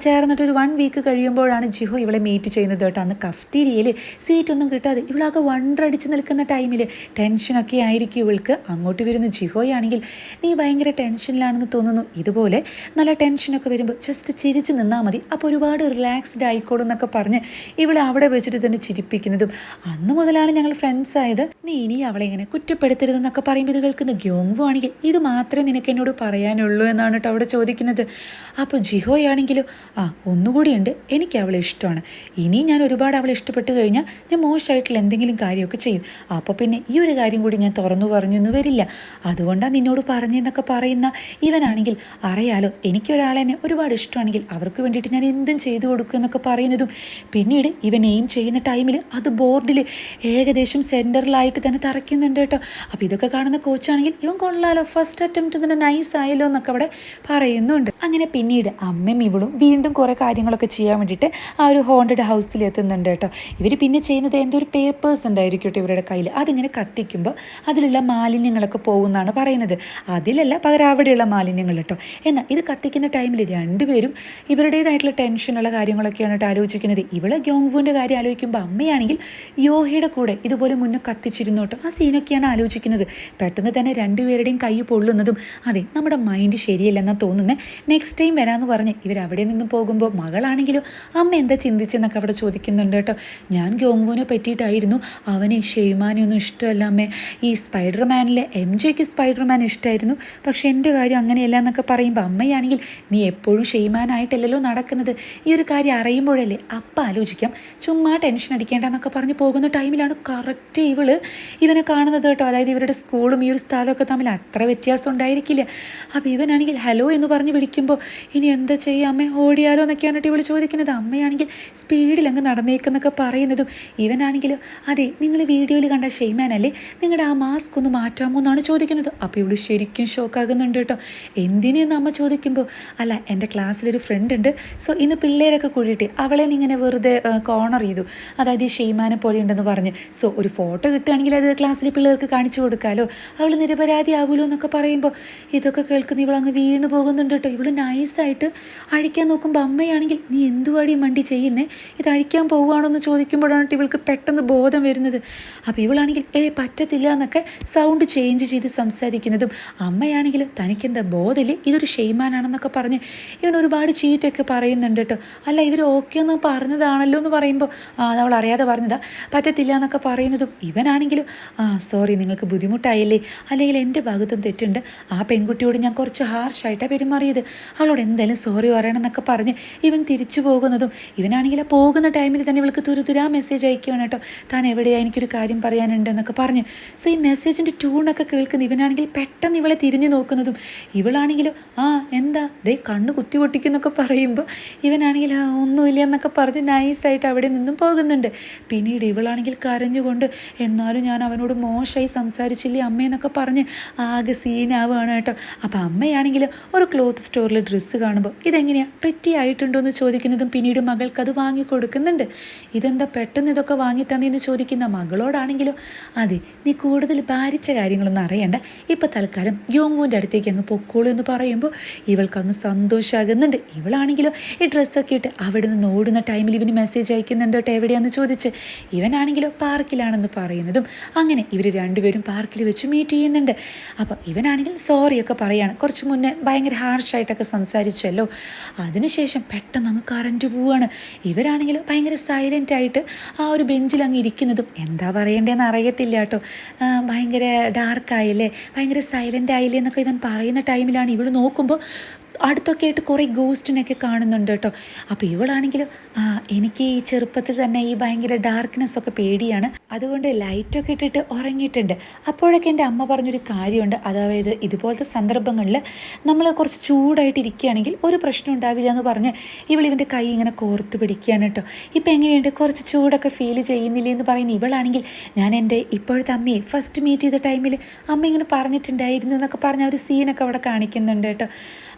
ചേർന്നിട്ട് ഒരു വൺ വീക്ക് കഴിയുമ്പോഴാണ് ജിഹോ ഇവളെ മീറ്റ് ചെയ്യുന്നത് കേട്ടോ. അന്ന് കഫ്റ്റീരിയയിൽ സീറ്റൊന്നും കിട്ടാതെ ഇവളാകെ വണ്ടടിച്ച് നിൽക്കുന്ന ടൈമിൽ ടെൻഷനൊക്കെ ആയിരിക്കും ഇവൾക്ക്. അങ്ങോട്ട് വരുന്ന ജിഹോയാണെങ്കിൽ നീ ഭയങ്കര ടെൻഷനിലാണെന്ന് തോന്നുന്നു. ഇതുപോലെ നല്ല ടെൻഷനൊക്കെ വരുമ്പോൾ ജസ്റ്റ് ചിരിച്ച് നിന്നാൽ മതി. അപ്പോൾ ഒരുപാട് റിലാക്സ്ഡ് ആയിക്കോളും എന്നൊക്കെ പറഞ്ഞ് ഇവളെ അവിടെ വെച്ചിട്ട് തന്നെ ചിരിപ്പിക്കുന്നതും. അന്ന് മുതലാണ് ഞങ്ങൾ ഫ്രണ്ട്സ് ആയത്. നീ ഇനി അവളെ ഇങ്ങനെ കുറ്റപ്പെടുത്തരുതെന്നൊക്കെ പറയുമ്പോൾ ഇത് കേൾക്കുന്ന ഗ്യോങ്വു ആണെങ്കിൽ ഇത് മാത്രമേ നിനക്ക് എന്നോട് പറയാനുള്ളൂ എന്നാണ് കേട്ടോ അവിടെ ചോദിക്കുന്നത്. അപ്പോൾ ജിഹോയാണെങ്കിലും ആ ഒന്നുകൂടിയുണ്ട്. എനിക്ക് അവളെ ഇഷ്ടമാണ്. ഇനി ഞാൻ ഒരുപാട് അവളെ ഇഷ്ടപ്പെട്ട് കഴിഞ്ഞാൽ ഞാൻ മോശമായിട്ടുള്ള എന്തെങ്കിലും കാര്യമൊക്കെ ചെയ്യും. അപ്പോൾ പിന്നെ ഈ ഒരു കാര്യം കൂടി ഞാൻ തുറന്നു പറഞ്ഞൊന്നും വരില്ല. അതുകൊണ്ടാണ് നിന്നോട് പറഞ്ഞെന്നൊക്കെ പറയുന്ന ഇവനാണെങ്കിൽ അറിയാലോ എനിക്കൊരാളെന്നെ ഒരുപാട് ഇഷ്ടമാണെങ്കിൽ അവർക്ക് വേണ്ടിയിട്ട് ഞാൻ എന്തും ചെയ്തു കൊടുക്കും എന്നൊക്കെ പറയുന്നതും. പിന്നീട് ഇവൻ എയിം ചെയ്യുന്ന ടൈമിൽ അത് ബോർഡിൽ ഏകദേശം സെന്ററിലായിട്ട് തന്നെ തറയ്ക്കുന്നുണ്ട് കേട്ടോ. അപ്പോൾ ഇതൊക്കെ കാണുന്ന കോച്ചാണെങ്കിൽ ഇവൻ കൊള്ളാലോ. ഫസ്റ്റ് അറ്റംപ്റ്റ് തന്നെ നൈസ് ആയല്ലോ എന്നൊക്കെ അവിടെ പറയുന്നുണ്ട്. അങ്ങനെ പിന്നീട് അമ്മയും ഇവളും വീണ്ടും കുറേ കാര്യങ്ങളൊക്കെ ചെയ്യാൻ വേണ്ടിയിട്ട് ആ ഒരു ഹോണ്ടഡ് ഹൗസിൽ എത്തുന്നുണ്ട് കേട്ടോ. ഇവർ പിന്നെ ചെയ്യുന്നത് എന്തോ ഒരു പേപ്പേഴ്സ് ഉണ്ടായിരിക്കും കേട്ടോ ഇവരുടെ കയ്യിൽ അതിങ്ങനെ കത്തിക്കുമ്പോൾ അതിലുള്ള മാലിന്യങ്ങളൊക്കെ പോകുമെന്നാണ് പറയുന്നത്. അതിലല്ല പകരം അവിടെയുള്ള മാലിന്യങ്ങൾ കേട്ടോ. എന്നാൽ ഇത് കത്തിക്കുന്ന ടൈമിൽ രണ്ടുപേരും ഇവരുടേതായിട്ടുള്ള ടെൻഷനുള്ള കാര്യങ്ങളൊക്കെയാണ് കേട്ടോ ആലോചിക്കുന്നത്. ഇവളെ ഗ്യോങ്വുവിന്റെ കാര്യം ആലോചിക്കുമ്പോൾ അമ്മയാണെങ്കിൽ യോഹയുടെ കൂടെ ഇതുപോലെ മുന്നേ കത്തിച്ചിരുന്നു കേട്ടോ ആ സീനൊക്കെയാണ് ആലോചിക്കുന്നത്. പെട്ടെന്ന് തന്നെ രണ്ടുപേരുടെയും കൈ പൊള്ളുന്നതും അതെ നമ്മുടെ മൈൻഡ് ശരിയല്ലെന്നാണ് തോന്നുന്നത് നെക്സ്റ്റ് ടൈം വരാമെന്ന് പറഞ്ഞ് ഇവർ അവിടെ നിന്ന് പോകുമ്പോൾ മകളാണെങ്കിലും അമ്മ എന്താ ചിന്തിച്ചെന്നൊക്കെ അവിടെ ചോദിക്കുന്നുണ്ട് കേട്ടോ. ഞാൻ ഗ്യോങ്വുവിനെ പറ്റിയിട്ടായിരുന്നു. അവന് ഷെയ്മാനൊന്നും ഇഷ്ടമല്ല അമ്മേ. ഈ സ്പൈഡർമാനിലെ എം ജെക്ക് സ്പൈഡർമാൻ ഇഷ്ടമായിരുന്നു പക്ഷേ എന്റെ കാര്യം അങ്ങനെയല്ല എന്നൊക്കെ പറയുമ്പോൾ അമ്മയാണെങ്കിൽ നീ എപ്പോഴും ഷെയ്മാനായിട്ടല്ലല്ലോ നടക്കുന്നത്. ഈ ഒരു കാര്യം അറിയുമ്പോഴല്ലേ അപ്പം ആലോചിക്കാം. ചുമ്മാ ടെൻഷൻ അടിക്കേണ്ടെന്നൊക്കെ പറഞ്ഞ് പോകുന്ന ടൈമിലാണ് കറക്റ്റ് ഇവനെ കാണുന്നത് കേട്ടോ. അതായത് ഇവരുടെ സ്കൂളും ഈ ഒരു സ്ഥലമൊക്കെ തമ്മിൽ അത്ര വ്യത്യാസം ഉണ്ടായിരിക്കില്ല. അപ്പോൾ ഇവനാണെങ്കിൽ ഹലോ എന്ന് പറഞ്ഞ് വിളിക്കുമ്പോൾ ഇനി എന്താ ചെയ്യുക അമ്മ ഓടിയാലോ എന്നൊക്കെയാണ് കേട്ടോ ഇവൾ ചോദിക്കുന്നത്. അമ്മയാണെങ്കിൽ സ്പീഡിൽ അങ്ങ് നടന്നേക്കെന്നൊക്കെ പറയുന്നതും ഇവനാണെങ്കിലും അതെ നിങ്ങൾ വീഡിയോയിൽ കണ്ട ഷെയ്മാനല്ലേ നിങ്ങളുടെ ആ മാസ്ക് ഒന്ന് മാറ്റാമോ എന്നാണ് ചോദിക്കുന്നത്. അപ്പോൾ ഇവൾ ശരിക്കും ഷോക്കാകുന്നുണ്ട് കേട്ടോ. എന്തിനെന്ന് അമ്മ ചോദിക്കുമ്പോൾ അല്ല എന്റെ ക്ലാസ്സിലൊരു ഫ്രണ്ട് ഉണ്ട്. സോ ഇന്ന് പിള്ളേരൊക്കെ കൂടിയിട്ട് അവളെ ഇങ്ങനെ വെറുതെ കോണർ ചെയ്തു. അതായത് ഈ ഷെയ്മാനെ പോലെ ഉണ്ടെന്ന് പറഞ്ഞ്. സോ ഒരു ഫോട്ടോ കിട്ടുകയാണെങ്കിൽ അത് ക്ലാസ്സിലെ പിള്ളേർക്ക് കാണിച്ചു കൊടുക്കാമല്ലോ അവൾ നിരപരാധി ആകുമല്ലോ എന്നൊക്കെ പറയുമ്പോൾ ഇതൊക്കെ കേൾക്കുന്ന ഇവളങ്ങ് വീണ് പോകുന്നുണ്ട് കേട്ടോ. ഇവൾ നൈസായിട്ട് അഴിക്കാൻ നോക്കുമ്പോൾ അമ്മയാണെങ്കിൽ നീ എന്തുവാടി മണ്ടി ചെയ്യുന്നേ? ഇത് അഴിക്കാൻ പോവുകയാണോ എന്ന് ചോദിക്കുമ്പോഴാണ് ഇവൾക്ക് പെട്ടെന്ന് ബോധം വരുന്നത്. അപ്പോൾ ഇവളാണെങ്കിൽ ഏ പറ്റത്തില്ല എന്നൊക്കെ സൗണ്ട് ചേഞ്ച് ചെയ്ത് സംസാരിക്കുന്നതും അമ്മയാണെങ്കിൽ തനിക്കെന്താ ബോധമില്ല? ഇതൊരു ഷെയ്മാനാണെന്നൊക്കെ പറഞ്ഞ് ഇവൻ ഒരുപാട് ചീറ്റൊക്കെ പറയുന്നുണ്ട് കേട്ടോ. അല്ല ഇവർ ഓക്കെ എന്ന് പറഞ്ഞതാണല്ലോ എന്ന് പറയുമ്പോൾ ആ അവൾ അറിയാതെ പറഞ്ഞതാ. പറ്റത്തില്ല എന്നൊക്കെ പറയുന്നതും ഇവനാണെങ്കിലും ആ സോറി നിങ്ങൾക്ക് ബുദ്ധിമുട്ടായില്ലേ? അല്ലെങ്കിൽ എന്റെ ഭാഗത്തും തെറ്റുണ്ട്. ആ പെൺകുട്ടിയോട് ഞാൻ കുറച്ച് ഹാർഷായിട്ടാണ് പെരുമാറിയത്. അവളോട് എന്തായാലും സോറി പറയണം എന്നൊക്കെ പറഞ്ഞ് ഇവൻ തിരിച്ചു പോകുന്നതും ഇവനാണെങ്കിൽ ആ പോകുന്ന ടൈമിൽ തന്നെ ഇവൾക്ക് തുരുതുരാ മെസ്സേജ് അയക്കുകയാണ് കേട്ടോ. താൻ എവിടെയാണ് എനിക്കൊരു കാര്യം പറയാനുണ്ട് എന്നൊക്കെ പറഞ്ഞ്. സോ ഈ മെസ്സേജിന്റെ ട്യൂണൊക്കെ കേൾക്കുന്ന ഇവനാണെങ്കിൽ പെട്ടെന്ന് ഇവളെ തിരിഞ്ഞു നോക്കുന്നതും ഇവളാണെങ്കിലും ആ എന്താ? ദേ കണ്ണ് കുത്തി പൊട്ടിക്കുന്നൊക്കെ പറയുമ്പോൾ ഇവനാണെങ്കിൽ ആ ഒന്നുമില്ല എന്നൊക്കെ പറഞ്ഞ് നൈസായിട്ട് അവിടെ നിന്നും പോകുന്നുണ്ട്. പിന്നീട് ഇവളാണെങ്കിൽ കരഞ്ഞുകൊണ്ട് എന്നാലും ഞാൻ അവനോട് മോശമായി സംസാരിച്ചില്ലേ അമ്മയെന്നൊക്കെ പറഞ്ഞ് ആകെ സീനാവുകയാണ് കേട്ടോ. അപ്പോൾ അമ്മയാണെങ്കിൽ ഒരു ക്ലോത്ത് സ്റ്റോറിൽ ഡ്രസ്സ് കാണുമ്പോൾ ഇതെങ്ങനെയാണ് പ്രിറ്റി ആയിട്ടുണ്ടോ എന്ന് ചോദിക്കുന്നതും പിന്നീട് മകൾക്ക് അത് വാങ്ങി കൊടുക്കുന്നുണ്ട്. ഇതെന്താ പെട്ടെന്ന് ഇതൊക്കെ വാങ്ങിത്തന്നെന്ന് ചോദിക്കുന്ന മകളോടാണെങ്കിലോ? അതെ നീ കൂടുതൽ ഭാരിച്ച കാര്യങ്ങളൊന്നും അറിയണ്ട. ഇപ്പം തൽക്കാലം യോങ്ങുവിന്റെ അടുത്തേക്ക് അങ്ങ് പൊക്കോളൂ എന്ന് പറയുമ്പോൾ ഇവൾക്ക് അങ്ങ് സന്തോഷമാകുന്നുണ്ട് ഇവളാണെങ്കിലോ ഈ ഡ്രസ്സൊക്കെ ഇട്ട് അവിടെ നിന്ന് ഓടുന്ന ടൈമിൽ ഇവന് മെസ്സേജ് അയക്കുന്നുണ്ട് കേട്ടോ എവിടെയാണെന്ന് ചോദിച്ച്. ഇവനാണെങ്കിലോ പാർക്കിലാണെന്ന് പറയുന്നതും അങ്ങനെ ഇവർ രണ്ടുപേരും പാർക്കിൽ വെച്ച് മീറ്റ് ചെയ്യുന്നുണ്ട്. അപ്പോൾ ഇവനാണെങ്കിൽ സോറി ഒക്കെ പറയാണ്. കുറച്ച് മുന്നേ ഭയങ്കര ഹാർഷായിട്ടൊക്കെ സംസാരിച്ചല്ലോ. അതിനുശേഷം പെട്ടെന്ന് അങ്ങ് കറണ്ട് പോവുകയാണ് ഇവരാണെങ്കിൽ ഭയങ്കര സൈലന്റ് ആയിട്ട് ആ ഒരു ബെഞ്ചിൽ അങ്ങ് ഇരിക്കുന്നതും. എന്താ പറയേണ്ടതെന്ന് അറിയത്തില്ല കേട്ടോ. ഭയങ്കര ഡാർക്കായില്ലേ ഭയങ്കര സൈലന്റ് ആയില്ലേ എന്നൊക്കെ ഇവൻ പറയുന്ന ടൈമിലാണ് ഇവൾ നോക്കുമ്പോൾ അടുത്തൊക്കെ ആയിട്ട് കുറേ ഗോസ്റ്റിനൊക്കെ കാണുന്നുണ്ട് കേട്ടോ. അപ്പോൾ ഇവളാണെങ്കിലും ആ എനിക്ക് ഈ ചെറുപ്പത്തിൽ തന്നെ ഈ ഭയങ്കര ഡാർക്ക്നെസ് ഒക്കെ പേടിയാണ്. അതുകൊണ്ട് ലൈറ്റൊക്കെ ഇട്ടിട്ട് ഉറങ്ങിയിട്ടുണ്ട്. അപ്പോഴൊക്കെ എന്റെ അമ്മ പറഞ്ഞൊരു കാര്യമുണ്ട്. അതായത് ഇതുപോലത്തെ സന്ദർഭങ്ങളിൽ നമ്മൾ കുറച്ച് ചൂടായിട്ട് ഇരിക്കുകയാണെങ്കിൽ ഒരു പ്രശ്നം ഉണ്ടാവില്ല എന്ന് പറഞ്ഞ് ഇവൾ ഇവന്റെ കൈ ഇങ്ങനെ കോർത്ത് പിടിക്കുകയാണ് കേട്ടോ. ഇപ്പം എങ്ങനെയുണ്ട്? കുറച്ച് ചൂടൊക്കെ ഫീൽ ചെയ്യുന്നില്ലേ എന്ന് പറയുന്ന ഇവളാണെങ്കിൽ ഞാൻ എന്റെ ഇപ്പോഴത്തെ അമ്മയെ ഫസ്റ്റ് മീറ്റ് ചെയ്ത ടൈമിൽ അമ്മ ഇങ്ങനെ പറഞ്ഞിട്ടുണ്ടായിരുന്നു എന്നൊക്കെ പറഞ്ഞ ഒരു സീനൊക്കെ അവിടെ കാണിക്കുന്നുണ്ട് കേട്ടോ.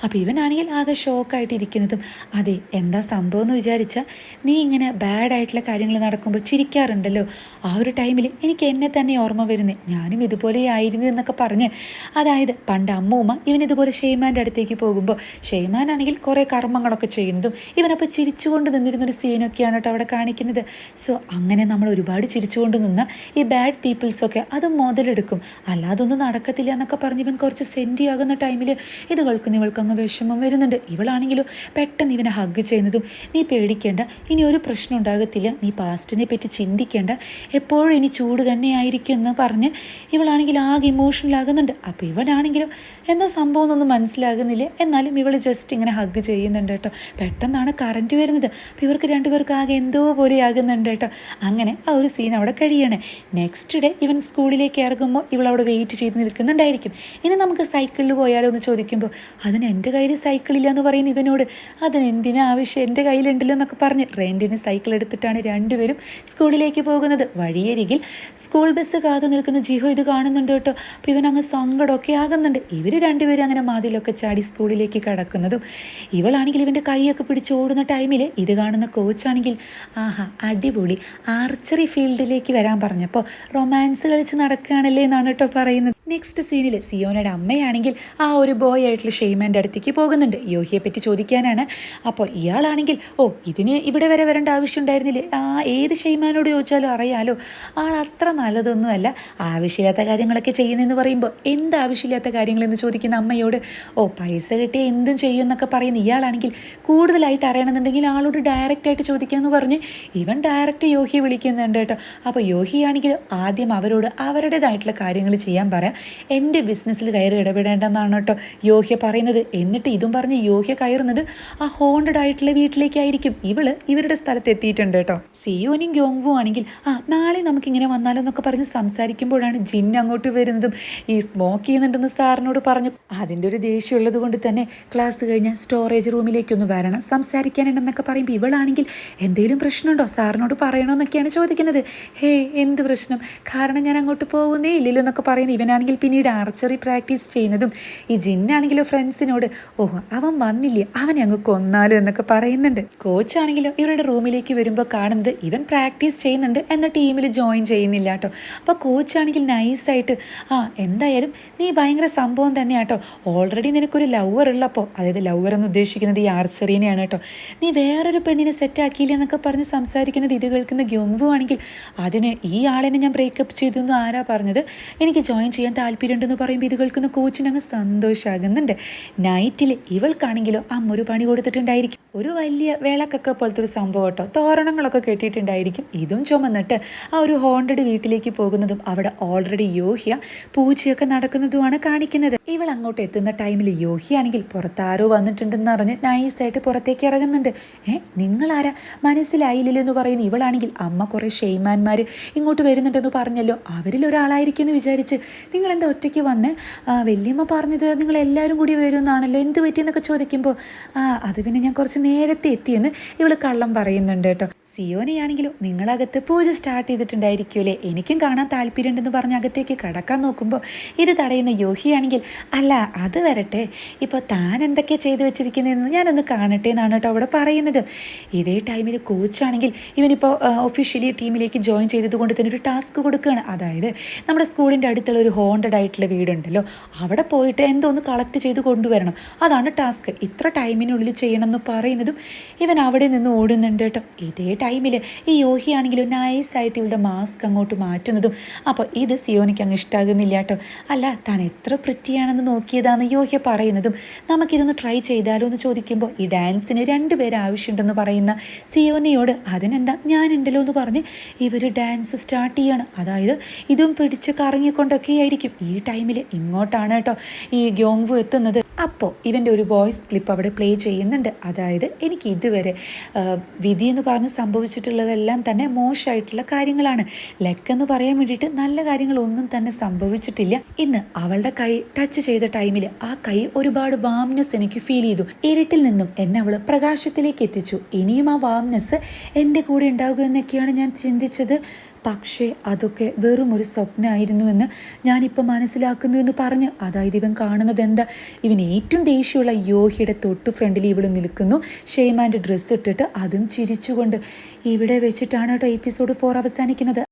അപ്പോൾ ഇവനാണെങ്കിൽ ആകെ ഷോക്കായിട്ട് ഇരിക്കുന്നതും അതെ എന്താ സംഭവം എന്ന് വിചാരിച്ചാൽ നീ ഇങ്ങനെ ബാഡായിട്ടുള്ള കാര്യങ്ങൾ നടക്കുമ്പോൾ ചിരിക്കാറുണ്ടല്ലോ. ആ ഒരു ടൈമിൽ എനിക്ക് എന്നെ തന്നെ ഓർമ്മ വരുന്നത് ഞാനും ഇതുപോലെ ആയിരുന്നു എന്നൊക്കെ പറഞ്ഞ് അതായത് പണ്ട് അമ്മൂമ്മ ഇവൻ ഇതുപോലെ ഷെയ്മാന്റെ അടുത്തേക്ക് പോകുമ്പോൾ ഷെയ്മാനാണെങ്കിൽ കുറേ കർമ്മങ്ങളൊക്കെ ചെയ്യുന്നതും ഇവനപ്പോൾ ചിരിച്ചുകൊണ്ട് നിന്നിരുന്നൊരു സീനൊക്കെയാണ് കേട്ടോ അവിടെ കാണിക്കുന്നത്. സോ അങ്ങനെ നമ്മൾ ഒരുപാട് ചിരിച്ചുകൊണ്ട് നിന്ന ഈ ബാഡ് പീപ്പിൾസൊക്കെ അത് മുതലെടുക്കും. അല്ലാതൊന്നും നടക്കത്തില്ല എന്നൊക്കെ പറഞ്ഞ് ഇവൻ കുറച്ച് സെന്റി ആകുന്ന ടൈമിൽ ഇത് കേൾക്കുന്ന അങ്ങ് വിഷമം വരുന്നുണ്ട്. ഇവളാണെങ്കിലും പെട്ടെന്ന് ഇവനെ ഹഗ് ചെയ്യുന്നതും നീ പേടിക്കേണ്ട ഇനി ഒരു പ്രശ്നം ഉണ്ടാകത്തില്ല നീ പാസ്റ്റിനെ പറ്റി ചിന്തിക്കേണ്ട എപ്പോഴും ഇനി ചൂട് തന്നെയായിരിക്കും എന്ന് പറഞ്ഞ് ഇവളാണെങ്കിൽ ആകെ ഇമോഷണലാകുന്നുണ്ട് അപ്പോൾ ഇവനാണെങ്കിലും എന്താ സംഭവം മനസ്സിലാകുന്നില്ല. എന്നാലും ഇവൾ ജസ്റ്റ് ഇങ്ങനെ ഹഗ് ചെയ്യുന്നുണ്ട് കേട്ടോ. പെട്ടെന്നാണ് കറണ്ട് വരുന്നത്. അപ്പോൾ ഇവർക്ക് രണ്ടുപേർക്ക് ആകെ എന്തോ പോലെ ആകുന്നുണ്ട് കേട്ടോ. അങ്ങനെ ആ ഒരു സീൻ അവിടെ കഴിയണേ. നെക്സ്റ്റ് ഡേ ഇവൻ സ്കൂളിലേക്ക് ഇറങ്ങുമ്പോൾ ഇവൾ അവിടെ വെയിറ്റ് ചെയ്ത് നിൽക്കുന്നുണ്ടായിരിക്കും. ഇനി നമുക്ക് സൈക്കിളിൽ പോയാലോ എന്ന് ചോദിക്കുമ്പോൾ അതിന് എന്റെ കയ്യിൽ സൈക്കിളില്ല എന്ന് പറയുന്ന ഇവനോട്. അതിന് എന്തിനാ ആവശ്യം എന്റെ കയ്യിലുണ്ടല്ലോ എന്നൊക്കെ പറഞ്ഞ് റെന്റിന് സൈക്കിൾ എടുത്തിട്ടാണ് രണ്ടുപേരും സ്കൂളിലേക്ക് പോകുന്നത്. വഴിയരികിൽ സ്കൂൾ ബസ് കാത്തു നിൽക്കുന്ന ജിഹോ ഇത് കാണുന്നുണ്ട് കേട്ടോ. അപ്പോൾ ഇവൻ അങ്ങ് സങ്കടമൊക്കെ ആകുന്നുണ്ട്. ഇവർ രണ്ടുപേരും അങ്ങനെ മാതിലൊക്കെ ചാടി സ്കൂളിലേക്ക് കടക്കുന്നതും ഇവളാണെങ്കിൽ ഇവന്റെ കൈയൊക്കെ പിടിച്ച് ഓടുന്ന ടൈമിൽ ഇത് കാണുന്ന കോച്ചാണെങ്കിൽ ആഹാ അടിപൊളി. ആർച്ചറി ഫീൽഡിലേക്ക് വരാൻ പറഞ്ഞപ്പോൾ റൊമാൻസ് കളിച്ച് നടക്കുകയാണല്ലേ എന്നാണ് കേട്ടോ പറയുന്നത്. നെക്സ്റ്റ് സീനിൽ സിയോനയുടെ അമ്മയാണെങ്കിൽ ആ ഒരു ബോയ് ആയിട്ടുള്ള ഷെയ്മാന്റെ അടുത്തേക്ക് പോകുന്നുണ്ട്. യോഹിയെ പറ്റി ചോദിക്കാനാണ്. അപ്പോൾ ഇയാളാണെങ്കിൽ ഓ ഇതിന് ഇവിടെ വരെ വരേണ്ട ആവശ്യം ഉണ്ടായിരുന്നില്ലേ? ആ ഏത് ഷെയ്മാനോട് ചോദിച്ചാലും അറിയാലോ? ആൾ അത്ര നല്ലതൊന്നുമല്ല ആവശ്യമില്ലാത്ത കാര്യങ്ങളൊക്കെ ചെയ്യുന്നതെന്ന് പറയുമ്പോൾ എന്ത് ആവശ്യമില്ലാത്ത കാര്യങ്ങളെന്ന് ചോദിക്കുന്ന അമ്മയോട് ഓ പൈസ കിട്ടിയ എന്തും ചെയ്യും എന്നൊക്കെ പറയുന്ന ഇയാളാണെങ്കിൽ കൂടുതലായിട്ട് അറിയണമെന്നുണ്ടെങ്കിൽ ആളോട് ഡയറക്റ്റ് ആയിട്ട് ചോദിക്കാമെന്ന് പറഞ്ഞ് ഇവൻ ഡയറക്റ്റ് യോഹിയെ വിളിക്കുന്നുണ്ട് കേട്ടോ. അപ്പോൾ യോഹിയാണെങ്കിൽ ആദ്യം അവരോട് അവരുടേതായിട്ടുള്ള കാര്യങ്ങൾ ചെയ്യാൻ പറയാം എന്റെ ബിസിനസ്സിൽ കയറി ഇടപെടേണ്ടെന്നാണ് കേട്ടോ യോഹ്യ പറയുന്നത്. എന്നിട്ട് ഇതും പറഞ്ഞ് യോഹ്യ കയറുന്നത് ആ ഹോണ്ടഡ് ആയിട്ടുള്ള വീട്ടിലേക്കായിരിക്കും. ഇവൾ ഇവരുടെ സ്ഥലത്ത് എത്തിയിട്ടുണ്ട് കേട്ടോ. സിയോനും ഗ്യോങ്വു ആണെങ്കിൽ ആ നാളെ നമുക്കിങ്ങനെ വന്നാലെന്നൊക്കെ പറഞ്ഞ് സംസാരിക്കുമ്പോഴാണ് ജിൻ അങ്ങോട്ട് വരുന്നതും. ഈ സ്മോക്ക് ചെയ്യുന്നുണ്ടെന്ന് സാറിനോട് പറഞ്ഞു. അതിന്റെ ഒരു ദേഷ്യമുള്ളത് കൊണ്ട് തന്നെ ക്ലാസ് കഴിഞ്ഞ് സ്റ്റോറേജ് റൂമിലേക്കൊന്ന് വരണം സംസാരിക്കാനുണ്ടെന്നൊക്കെ പറയുമ്പോൾ ഇവളാണെങ്കിൽ എന്തെങ്കിലും പ്രശ്നമുണ്ടോ സാറിനോട് പറയണമെന്നൊക്കെയാണ് ചോദിക്കുന്നത്. ഹേ എന്ത് പ്രശ്നം? കാരണം ഞാൻ അങ്ങോട്ട് പോകുന്നേ ഇല്ലല്ലോ എന്നൊക്കെ പറയുന്നത് ഇവനാണെങ്കിൽ പിന്നീട് ആർച്ചറി പ്രാക്ടീസ് ചെയ്യുന്നതും ഈ ജിന്നാണെങ്കിലോ ഫ്രണ്ട്സിനോട് ഓഹ് അവൻ വന്നില്ല അവനെ അങ്ങ് കൊന്നാലോ എന്നൊക്കെ പറയുന്നുണ്ട്. കോച്ചാണെങ്കിലോ ഇവരുടെ റൂമിലേക്ക് വരുമ്പോൾ കാണുന്നത് ഇവൻ പ്രാക്ടീസ് ചെയ്യുന്നുണ്ട് എന്ന ടീമിൽ ജോയിൻ ചെയ്യുന്നില്ല കേട്ടോ അപ്പോൾ കോച്ചാണെങ്കിൽ നൈസായിട്ട് ആ എന്തായാലും നീ ഭയങ്കര സംഭവം തന്നെയാട്ടോ ഓൾറെഡി നിനക്കൊരു ലവർ ഉള്ളപ്പോൾ അതായത് ലവർ എന്ന് ഉദ്ദേശിക്കുന്നത് ഈ ആർച്ചറീനെയാണ് കേട്ടോ നീ വേറൊരു പെണ്ണിനെ സെറ്റ് ആക്കിയില്ല എന്നൊക്കെ പറഞ്ഞ് സംസാരിക്കുന്നത് ഇത് കേൾക്കുന്ന ഗ്യോങ്ബു ആണെങ്കിൽ അതിന് ഈ ആളിനെ ഞാൻ ബ്രേക്കപ്പ് ചെയ്തു എന്ന് ആരാ പറഞ്ഞത്? എനിക്ക് ജോയിൻ ചെയ്യാൻ താല്പര്യമുണ്ടെന്ന് പറയുമ്പോൾ ഇത് കേൾക്കുന്ന കോച്ചിനങ്ങ് സന്തോഷമാകുന്നുണ്ട് നൈറ്റിൽ ഇവൾക്കാണെങ്കിലോ അമ്മ ഒരു പണി കൊടുത്തിട്ടുണ്ടായിരിക്കും. ഒരു വലിയ വിളക്കൊക്കെ പോലത്തെ ഒരു സംഭവം കേട്ടോ. തോരണങ്ങളൊക്കെ കെട്ടിയിട്ടുണ്ടായിരിക്കും. ഇതും ചുമന്നിട്ട് ആ ഒരു ഹോണ്ടഡ് വീട്ടിലേക്ക് പോകുന്നതും അവിടെ ഓൾറെഡി യോഹ്യ പൂജയൊക്കെ നടക്കുന്നതുമാണ് കാണിക്കുന്നത്. ഇവൾ അങ്ങോട്ട് എത്തുന്ന ടൈമിൽ യോഹ്യാണെങ്കിൽ പുറത്താരോ വന്നിട്ടുണ്ടെന്ന് അറിഞ്ഞ് നൈസായിട്ട് പുറത്തേക്ക് ഇറങ്ങുന്നുണ്ട്. ഏ നിങ്ങളാരാ? മനസ്സിലായില്ലല്ലോ എന്ന് പറയുന്ന ഇവളാണെങ്കിൽ അമ്മ കുറേ ഷെയ്മാന്മാർ ഇങ്ങോട്ട് വരുന്നുണ്ടെന്ന് പറഞ്ഞല്ലോ. അവരിൽ ഒരാളായിരിക്കും എന്ന് വിചാരിച്ച്. നിങ്ങൾ എന്താ ഒറ്റയ്ക്ക് വന്ന്? വലിയമ്മ പറഞ്ഞത് നിങ്ങൾ എല്ലാവരും കൂടി വരുമെന്നാണല്ലോ. എന്ത് പറ്റിയെന്നൊക്കെ ചോദിക്കുമ്പോൾ ആ അത് പിന്നെ ഞാൻ കുറച്ച് നേരത്തെ എത്തിയെന്ന് ഇവൾ കള്ളം പറയുന്നുണ്ട് കേട്ടോ. സിയോനെയാണെങ്കിലും നിങ്ങളകത്ത് പൂജ സ്റ്റാർട്ട് ചെയ്തിട്ടുണ്ടായിരിക്കുമല്ലേ എനിക്കും കാണാൻ താല്പര്യമുണ്ടെന്ന് പറഞ്ഞ് അകത്തേക്ക് കടക്കാൻ നോക്കുമ്പോൾ ഇത് തടയുന്ന യോഹിയാണെങ്കിൽ അല്ല അത് വരട്ടെ. ഇപ്പോൾ താൻ എന്തൊക്കെയാണ് ചെയ്തു വെച്ചിരിക്കുന്നതെന്ന് ഞാനൊന്ന് കാണട്ടെ എന്നാണ് കേട്ടോ അവിടെ പറയുന്നത്. ഇതേ ടൈമിൽ കോച്ചാണെങ്കിൽ ഇവനിപ്പോൾ ഒഫീഷ്യലി ടീമിലേക്ക് ജോയിൻ ചെയ്തതുകൊണ്ട് തന്നെ ഒരു ടാസ്ക് കൊടുക്കുകയാണ്. അതായത് നമ്മുടെ സ്കൂളിന്റെ അടുത്തുള്ള ഒരു ഹോണ്ടഡ് ആയിട്ടുള്ള വീടുണ്ടല്ലോ അവിടെ പോയിട്ട് എന്തോ ഒന്ന് കളക്ട് ചെയ്ത് കൊണ്ടുവരണം. അതാണ് ടാസ്ക്. ഇത്ര ടൈമിനുള്ളിൽ ചെയ്യണം എന്ന് പറയുന്നതും ഇവൻ അവിടെ നിന്ന് ഓടുന്നുണ്ട് കേട്ടോ. ഇതേ ടൈമിൽ ഈ യോഹിയാണെങ്കിൽ നൈസായിട്ട് ഇവളുടെ മാസ്ക് അങ്ങോട്ട് മാറ്റുന്നതും അപ്പോൾ ഇത് സിയോനിക്ക് അങ്ങ് ഇഷ്ടാകുന്നില്ല കേട്ടോ. അല്ല താൻ എത്ര പ്രിറ്റിയാണെന്ന് നോക്കിയതാണ് യോഹ്യ പറയുന്നതും നമുക്കിതൊന്ന് ട്രൈ ചെയ്താലോ എന്ന് ചോദിക്കുമ്പോൾ ഈ ഡാൻസിന് രണ്ടുപേര് ആവശ്യമുണ്ടെന്ന് പറയുന്ന സിയോനയോട് അതിനെന്താ ഞാനുണ്ടല്ലോ എന്ന് പറഞ്ഞ് ഇവർ ഡാൻസ് സ്റ്റാർട്ട് ചെയ്യാണ്. അതായത് ഇതും പിടിച്ച് കറങ്ങിക്കൊണ്ടൊക്കെ ആയിരിക്കും. ഈ ടൈമിൽ ഇങ്ങോട്ടാണ് കേട്ടോ ഈ ഗ്യോങ്വു എത്തുന്നത്. അപ്പോൾ ഇവന്റെ ഒരു വോയിസ് ക്ലിപ്പ് അവിടെ പ്ലേ ചെയ്യുന്നുണ്ട്. അതായത് എനിക്ക് ഇതുവരെ വിധി എന്ന് പറഞ്ഞ് സംഭവിച്ചിട്ടുള്ളതെല്ലാം തന്നെ മോശമായിട്ടുള്ള കാര്യങ്ങളാണ്. ലക്കെന്ന് പറയാൻ വേണ്ടിയിട്ട് നല്ല കാര്യങ്ങളൊന്നും തന്നെ സംഭവിച്ചിട്ടില്ല. ഇന്ന് അവളുടെ കൈ ടച്ച് ചെയ്ത ടൈമിൽ ആ കൈ ഒരുപാട് വാംനെസ് എനിക്ക് ഫീൽ ചെയ്തു. ഇരുട്ടിൽ നിന്നും എന്നെ അവൾ പ്രകാശത്തിലേക്ക് എത്തിച്ചു. ഇനിയും ആ വാംനെസ് എന്റെ കൂടെ ഉണ്ടാകുക എന്നൊക്കെയാണ് ഞാൻ ചിന്തിച്ചത്. പക്ഷേ അതൊക്കെ വെറും ഒരു സ്വപ്നമായിരുന്നുവെന്ന് ഞാനിപ്പോൾ മനസ്സിലാക്കുന്നു എന്ന് പറഞ്ഞ് അതായത് ഇവൻ കാണുന്നത് എന്താ? ഇവൻ ഏറ്റവും ദേഷ്യമുള്ള യോഹിയുടെ തൊട്ടു ഫ്രണ്ടിൽ ഇവൾ നിൽക്കുന്നു. ഷെയ്മാന്റെ ഡ്രസ്സ് ഇട്ടിട്ട് അതും ചിരിച്ചുകൊണ്ട് ഇവിടെ വെച്ചിട്ടാണ് കേട്ടോ എപ്പിസോഡ് ഫോർ അവസാനിക്കുന്നത്.